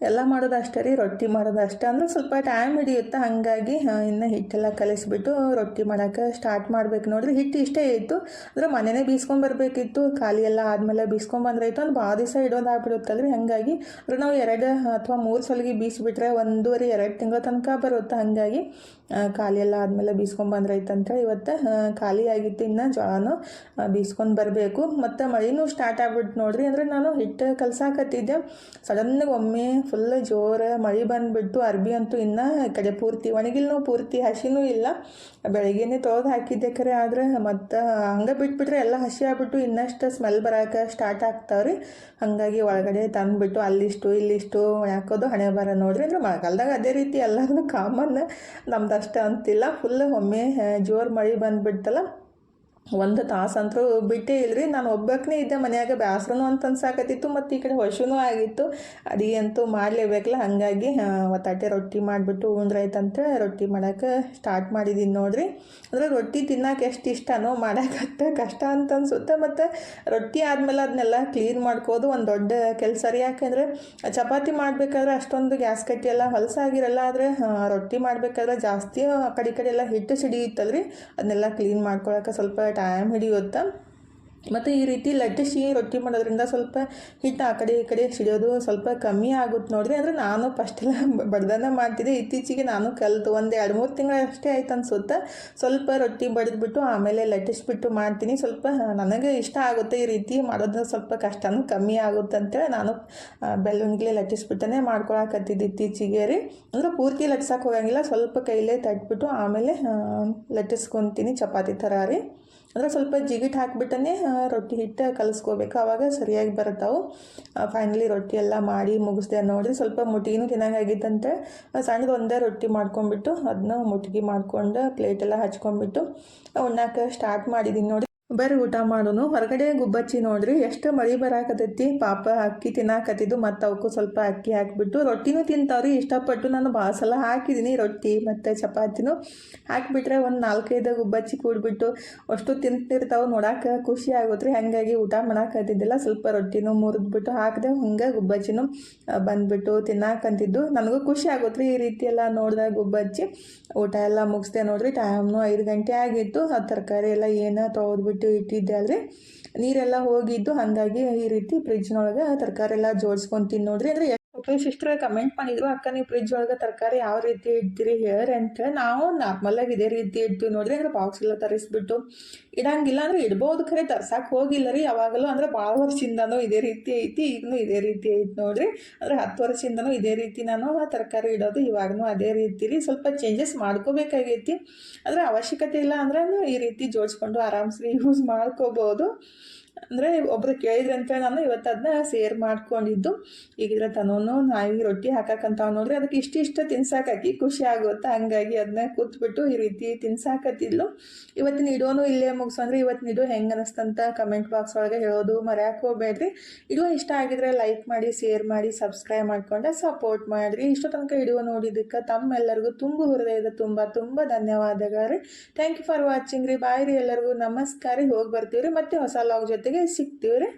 ಎಲ್ಲ ಮಾಡೋದು ಅಷ್ಟೇ ರೀ, ರೊಟ್ಟಿ ಮಾಡೋದು ಅಷ್ಟೇ. ಅಂದ್ರೆ ಸ್ವಲ್ಪ ಟೈಮ್ ಹಿಡಿಯುತ್ತೆ ಹಾಗಾಗಿ ಇನ್ನು ಹಿಟ್ಟೆಲ್ಲ ಕಲಿಸ್ಬಿಟ್ಟು ರೊಟ್ಟಿ ಮಾಡೋಕೆ ಸ್ಟಾರ್ಟ್ ಮಾಡ್ಬೇಕು ನೋಡಿದ್ರೆ ಹಿಟ್ಟು ಇಷ್ಟೇ ಇತ್ತು, ಅಂದ್ರೆ ಮನೆಯೇ ಬೀಸ್ಕೊಂಬರ್ಬೇಕಿತ್ತು ಖಾಲಿ ಎಲ್ಲ ಆದಮೇಲೆ ಬೀಸ್ಕೊಂಬಂದ್ರಾಯ್ತು ಅಂದ್ರೆ ಭಾಳ ದಿವಸ ಇಡೋದು ಆಗ್ಬಿಡುತ್ತಲ್ಲ ರೀ ಹಾಗಾಗಿ, ಅಂದ್ರೆ ನಾವು ಎರಡು ಅಥವಾ ಮೂರು ಸಲಿಗೆ ಬೀಸ್ಬಿಟ್ರೆ ಒಂದೂವರೆ, ಎರಡು ತಿಂಗಳ ತನಕ ಬರುತ್ತೆ ಹಾಗಾಗಿ. ಖಾಲಿ ಎಲ್ಲ ಆದಮೇಲೆ ಬೀಸ್ಕೊಂಬಂದ್ರೈತೆ ಅಂತೇಳಿ ಇವತ್ತು ಖಾಲಿ ಆಗಿತ್ತು ಇನ್ನು ಜೋಳನೂ ಬೀಸ್ಕೊಂಡು ಬರಬೇಕು. ಮತ್ತು ಮಳೆನೂ ಸ್ಟಾರ್ಟ್ ಆಗ್ಬಿಟ್ಟು ನೋಡ್ರಿ. ಅಂದರೆ ನಾನು ಹಿಟ್ಟು ಕಲ್ಸಾಕತ್ತಿದ್ದೆ ಸಡನ್ನಾಗಿ ಒಮ್ಮೆ ಫುಲ್ ಜೋರ ಮಳೆ ಬಂದುಬಿಟ್ಟು ಅರ್ಬಿ ಅಂತೂ ಇನ್ನೂ ಕಡೆ ಪೂರ್ತಿ, ಒಣಗಿಲ್ನೂ ಪೂರ್ತಿ, ಹಸಿನೂ ಇಲ್ಲ. ಬೆಳಗ್ಗೆನೇ ತೊಳೆದು ಹಾಕಿದ್ದೆ ಖರೆ ಆದರೆ ಮತ್ತು ಹಂಗೆ ಬಿಟ್ಬಿಟ್ರೆ ಎಲ್ಲ ಹಸಿ ಆಗ್ಬಿಟ್ಟು ಇನ್ನಷ್ಟು ಸ್ಮೆಲ್ ಬರೋಕೆ ಸ್ಟಾರ್ಟ್ ಆಗ್ತಾವ್ರಿ. ಹಾಗಾಗಿ ಒಳಗಡೆ ತಂದುಬಿಟ್ಟು ಅಲ್ಲಿಷ್ಟು, ಇಲ್ಲಿಷ್ಟು ಹಾಕೋದು ಹಣೆ ಬರ ನೋಡ್ರಿ. ಅಂದ್ರೆ ಮಳೆಗಾಲದಾಗ ಅದೇ ರೀತಿ ಎಲ್ಲರೂ ಕಾಮನ್ ನಮ್ದು ಅಷ್ಟು ಅಂತಿಲ್ಲ. ಫುಲ್ ಒಮ್ಮೆ ಜೋರು ಮಳೆ ಬಂದುಬಿಡ್ತಲ್ಲ? ಒಂದು ತಾಸಂತೂ ಬಿಟ್ಟೇ ಇಲ್ರಿ. ನಾನು ಒಬ್ಬಕ್ಕೇ ಇದ್ದೆ ಮನ್ಯಾಗ ಬ್ಯಾಸ್ರನು ಅಂತ ಅನ್ಸಾಕತ್ತಿತ್ತು, ಮತ್ತು ಈ ಕಡೆ ವಶುನೂ ಆಗಿತ್ತು. ಅಡಿಗೆ ಅಂತೂ ಮಾಡಲೇಬೇಕಲ್ಲ, ಹಾಗಾಗಿ ಒತ್ತಾಟೆ ರೊಟ್ಟಿ ಮಾಡಿಬಿಟ್ಟು ಉಂಡ್ರೈತಂತ ರೊಟ್ಟಿ ಮಾಡೋಕೆ ಸ್ಟಾರ್ಟ್ ಮಾಡಿದ್ದೀನಿ ನೋಡಿರಿ. ಅಂದರೆ ರೊಟ್ಟಿ ತಿನ್ನೋಕೆ ಎಷ್ಟು ಇಷ್ಟನೋ ಮಾಡೋಕತ್ತ ಕಷ್ಟ ಅಂತ ಅನ್ಸುತ್ತೆ. ಮತ್ತು ರೊಟ್ಟಿ ಆದಮೇಲೆ ಅದನ್ನೆಲ್ಲ ಕ್ಲೀನ್ ಮಾಡ್ಕೋದು ಒಂದು ದೊಡ್ಡ ಕೆಲಸ ರೀ. ಯಾಕೆಂದರೆ ಚಪಾತಿ ಮಾಡಬೇಕಾದ್ರೆ ಅಷ್ಟೊಂದು ಗ್ಯಾಸ್ ಕಟ್ಟಿ ಎಲ್ಲ ಹೊಲಸಾಗಿರಲ್ಲ, ಆದರೆ ರೊಟ್ಟಿ ಮಾಡಬೇಕಾದ್ರೆ ಜಾಸ್ತಿ ಆ ಕಡೆ ಈ ಕಡೆ ಎಲ್ಲ ಹಿಟ್ಟು ಸಿಡಿಯುತ್ತಲ್ರಿ. ಅದನ್ನೆಲ್ಲ ಕ್ಲೀನ್ ಮಾಡ್ಕೊಳಕ್ಕೆ ಸ್ವಲ್ಪ ಟೈಮ್ ಹಿಡಿಯುತ್ತೆ? ಮತ್ತು ಈ ರೀತಿ ಲಟ್ಟಿಸಿ ರೊಟ್ಟಿ ಮಾಡೋದ್ರಿಂದ ಸ್ವಲ್ಪ ಹಿಟ್ಟು ಆ ಕಡೆ ಈ ಕಡೆ ಸಿಡಿಯೋದು ಸ್ವಲ್ಪ ಕಮ್ಮಿ ಆಗುತ್ತೆ ನೋಡಿರಿ. ಅಂದರೆ ನಾನು ಫಸ್ಟೆಲ್ಲ ಬಡ್ದನ ಮಾಡ್ತಿದ್ದೆ. ಇತ್ತೀಚೆಗೆ ನಾನು ಕಲಿತು ಒಂದು ಎರಡು ಮೂರು ತಿಂಗಳು ಅಷ್ಟೇ ಆಯ್ತು ಅನ್ಸುತ್ತೆ. ಸ್ವಲ್ಪ ರೊಟ್ಟಿ ಬಡಿದ್ಬಿಟ್ಟು ಆಮೇಲೆ ಲಟ್ಟಿಸ್ಬಿಟ್ಟು ಮಾಡ್ತೀನಿ. ಸ್ವಲ್ಪ ನನಗೆ ಇಷ್ಟ ಆಗುತ್ತೆ ಈ ರೀತಿ ಮಾಡೋದ್ರಿಂದ ಸ್ವಲ್ಪ ಕಷ್ಟನೂ ಕಮ್ಮಿ ಆಗುತ್ತೆ ಅಂತೇಳಿ ನಾನು ಬೆಲ್ಲುನ್ಗಿಲೆ ಲಟ್ಟಿಸ್ಬಿಟ್ಟೇ ಮಾಡ್ಕೊಳಕತ್ತಿದ್ದು ಇತ್ತೀಚೆಗೆ ರೀ. ಅಂದರೆ ಪೂರ್ತಿ ಲಟ್ಸಕ್ಕೆ ಹೋಗಂಗಿಲ್ಲ. ಸ್ವಲ್ಪ ಕೈಲೇ ತಟ್ಬಿಟ್ಟು ಆಮೇಲೆ ಲಟ್ಟಿಸ್ಕೊತೀನಿ ಚಪಾತಿ ಥರ ರೀ. ಅಂದರೆ ಸ್ವಲ್ಪ ಜಿಗಿಟ್ ಹಾಕಿಬಿಟ್ಟೇ ರೊಟ್ಟಿ ಹಿಟ್ಟು ಕಲಿಸ್ಕೋಬೇಕು. ಆವಾಗ ಸರಿಯಾಗಿ ಬರುತ್ತಾವೆ. ಫೈನಲಿ ರೊಟ್ಟಿ ಎಲ್ಲ ಮಾಡಿ ಮುಗಿಸ್ದೆ ನೋಡಿ ಸ್ವಲ್ಪ ಮುಟ್ಟಿಗೆನೂ ತಿನ್ನಂಗಾಗಿತ್ತಂತೆ ಸಣ್ಣದು ಒಂದೇ ರೊಟ್ಟಿ ಮಾಡ್ಕೊಂಡ್ಬಿಟ್ಟು ಅದನ್ನ ಮುಟ್ಟಿಗೆ ಮಾಡ್ಕೊಂಡು ಪ್ಲೇಟೆಲ್ಲ ಹಚ್ಕೊಂಡ್ಬಿಟ್ಟು ಉಣ್ಣಾಕ ಸ್ಟಾರ್ಟ್ ಮಾಡಿದ್ದೀನಿ ನೋಡಿ ಬರ್ರಿ ಊಟ ಮಾಡೋನು? ಹೊರಗಡೆ ಗುಬ್ಬಚ್ಚಿ ನೋಡ್ರಿ, ಎಷ್ಟು ಮಳಿ ಬರಾಕತೈತಿ ಪಾಪ ಅಕ್ಕಿ ತಿನ್ನಾಕತ್ತಿದ್ದು, ಮತ್ತು ಅವಕ್ಕೂ ಸ್ವಲ್ಪ ಅಕ್ಕಿ ಹಾಕಿಬಿಟ್ಟು ರೊಟ್ಟಿನೂ ತಿಂತಾವ್ರಿ. ಇಷ್ಟಪಟ್ಟು ನಾನು ಭಾಳ ಸಲ ಹಾಕಿದ್ದೀನಿ ರೊಟ್ಟಿ ಮತ್ತು ಚಪಾತಿನೂ. ಹಾಕಿಬಿಟ್ರೆ ಒಂದು ನಾಲ್ಕೈದು ಗುಬ್ಬಚ್ಚಿ ಕೂಡ್ಬಿಟ್ಟು ಅಷ್ಟು ತಿಂತಿರ್ತಾವೆ. ನೋಡಕ್ಕೆ ಖುಷಿ ಆಗುತ್ತೆ ಹಾಗಾಗಿ ಊಟ ಮಾಡಾಕತ್ತಿದ್ದಿಲ್ಲ. ಸ್ವಲ್ಪ ರೊಟ್ಟಿನೂ ಮುರಿದ್ಬಿಟ್ಟು ಹಾಕಿದೆ, ಹಂಗೆ ಗುಬ್ಬಚ್ಚಿನೂ ಬಂದುಬಿಟ್ಟು ತಿನ್ನಾಕಂತಿದ್ದು ನನಗೂ ಖುಷಿ ಆಗುತ್ತೆ ಈ ರೀತಿ ಎಲ್ಲ ನೋಡಿದಾಗ ಗುಬ್ಬಚ್ಚಿ. ಊಟ ಎಲ್ಲ ಮುಗಿಸ್ದೆ ನೋಡ್ರಿ. ಟೈಮ್ನು ಐದು ಗಂಟೆ ಆಗಿತ್ತು. ಆ, ತರಕಾರಿ ಎಲ್ಲ ಏನು ತೊಳೆದ್ಬಿಟ್ಟು ಇಟ್ಟಿದ್ದೆ ಅಲ್ರಿ ನೀರೆಲ್ಲ ಹೋಗಿದ್ದು ಹಾಗಾಗಿ ಈ ರೀತಿ ಫ್ರಿಜ್ನೊಳಗೆ ತರಕಾರಿ ಎಲ್ಲ ಜೋಡಿಸ್ಕೊಂಡು ನೋಡ್ರಿ ಅಂದರೆ ಒಬ್ಬರು ಸಿಸ್ಟರ್ ಕಮೆಂಟ್ ಮಾಡಿದ್ರು ಅಕ್ಕ ನೀವು ಫ್ರಿಜ್ ಒಳಗೆ ತರಕಾರಿ ಯಾವ ರೀತಿ ಇಡ್ತೀರಿ ಹೇರ್ ಅಂತ. ನಾವು ನಾರ್ಮಲಾಗಿ ಇದೇ ರೀತಿ ಇಡ್ತೀವಿ ನೋಡ್ರಿ, ಅಂದ್ರೆ ಬಾಕ್ಸ್ ಎಲ್ಲ ತರಿಸ್ಬಿಟ್ಟು. ಇಡಂಗಿಲ್ಲ ಅಂದ್ರೆ ಇಡ್ಬೋದು ಖರೆ ತರ್ಸಕ್ಕೆ ಹೋಗಿಲ್ಲ ರೀ. ಯಾವಾಗಲೂ ಅಂದ್ರೆ ಭಾಳ ವರ್ಷದಿಂದನೂ ಇದೇ ರೀತಿ ಐತಿ ಈಗಲೂ ಇದೇ ರೀತಿ ಐತಿ ನೋಡ್ರಿ. ಅಂದ್ರೆ ಹತ್ತು ವರ್ಷದಿಂದನೂ ಇದೇ ರೀತಿ ನಾನು ತರಕಾರಿ ಇಡೋದು, ಇವಾಗನೂ ಅದೇ ರೀತಿ ರೀ. ಸ್ವಲ್ಪ ಚೇಂಜಸ್ ಮಾಡ್ಕೋಬೇಕಾಗೈತಿ. ಅಂದ್ರೆ ಅವಶ್ಯಕತೆ ಇಲ್ಲ ಅಂದ್ರೆ ಈ ರೀತಿ ಜೋಡಿಸ್ಕೊಂಡು ಆರಾಮ್ಸ್ರಿ ಯೂಸ್ ಮಾಡ್ಕೋಬೋದು. ಅಂದರೆ ಒಬ್ಬರು ಕೇಳಿದ್ರು ಅಂತೇಳಿ ನಾನು ಇವತ್ತು ಅದನ್ನ ಸೇರ್ ಮಾಡ್ಕೊಂಡಿದ್ದು. ಈಗಿದ್ರೆ ತನೋನು ನಾಯಿ ರೊಟ್ಟಿ ಹಾಕಕ್ಕಂತ ನೋಡ್ರಿ. ಅದಕ್ಕೆ ಇಷ್ಟಿಷ್ಟ ತಿನ್ಸಾಕಿ ಖುಷಿ ಆಗುತ್ತೆ? ಹಂಗಾಗಿ ಅದನ್ನ ಕೂತ್ಬಿಟ್ಟು ಈ ರೀತಿ ತಿನ್ಸಾಕತ್ತಿದ್ಲು. ಇವತ್ತಿನ ಇಡೋನು ಇಲ್ಲೇ ಮುಗಿಸಂದ್ರೆ ಇವತ್ತಿನ ಇಡೋ ಹೆಂಗೆ ಅನಿಸ್ತಂತ ಕಮೆಂಟ್ ಬಾಕ್ಸ್ ಒಳಗೆ ಹೇಳೋದು ಮರ್ಯಾಕೆ ಹೋಗ್ಬೇಡ್ರಿ. ಇಡೋ ಇಷ್ಟ ಆಗಿದ್ರೆ ಲೈಕ್ ಮಾಡಿ ಸೇರ್ ಮಾಡಿ ಸಬ್ಸ್ಕ್ರೈಬ್ ಮಾಡ್ಕೊಂಡೆ ಸಪೋರ್ಟ್ ಮಾಡಿರಿ. ಇಷ್ಟು ತನಕ ಇಡೋ ನೋಡಿದ್ದಕ್ಕೆ ತಮ್ಮೆಲ್ಲರಿಗೂ ತುಂಬ ಹೃದಯದ ತುಂಬ ತುಂಬ ಧನ್ಯವಾದಗಳು ರೀ. ಥ್ಯಾಂಕ್ ಯು ಫಾರ್ ವಾಚಿಂಗ್ ರೀ. ಬಾಯ್ ರೀ ಎಲ್ಲರಿಗೂ. ನಮಸ್ಕಾರ ಹೋಗಿ ಬರ್ತೀವಿ ರೀ ಮತ್ತೆ ಹೊಸ ಲಾಗ್ ಜೊತೆಗೆ ಸಿಗ್ತೀವಿ ರೀ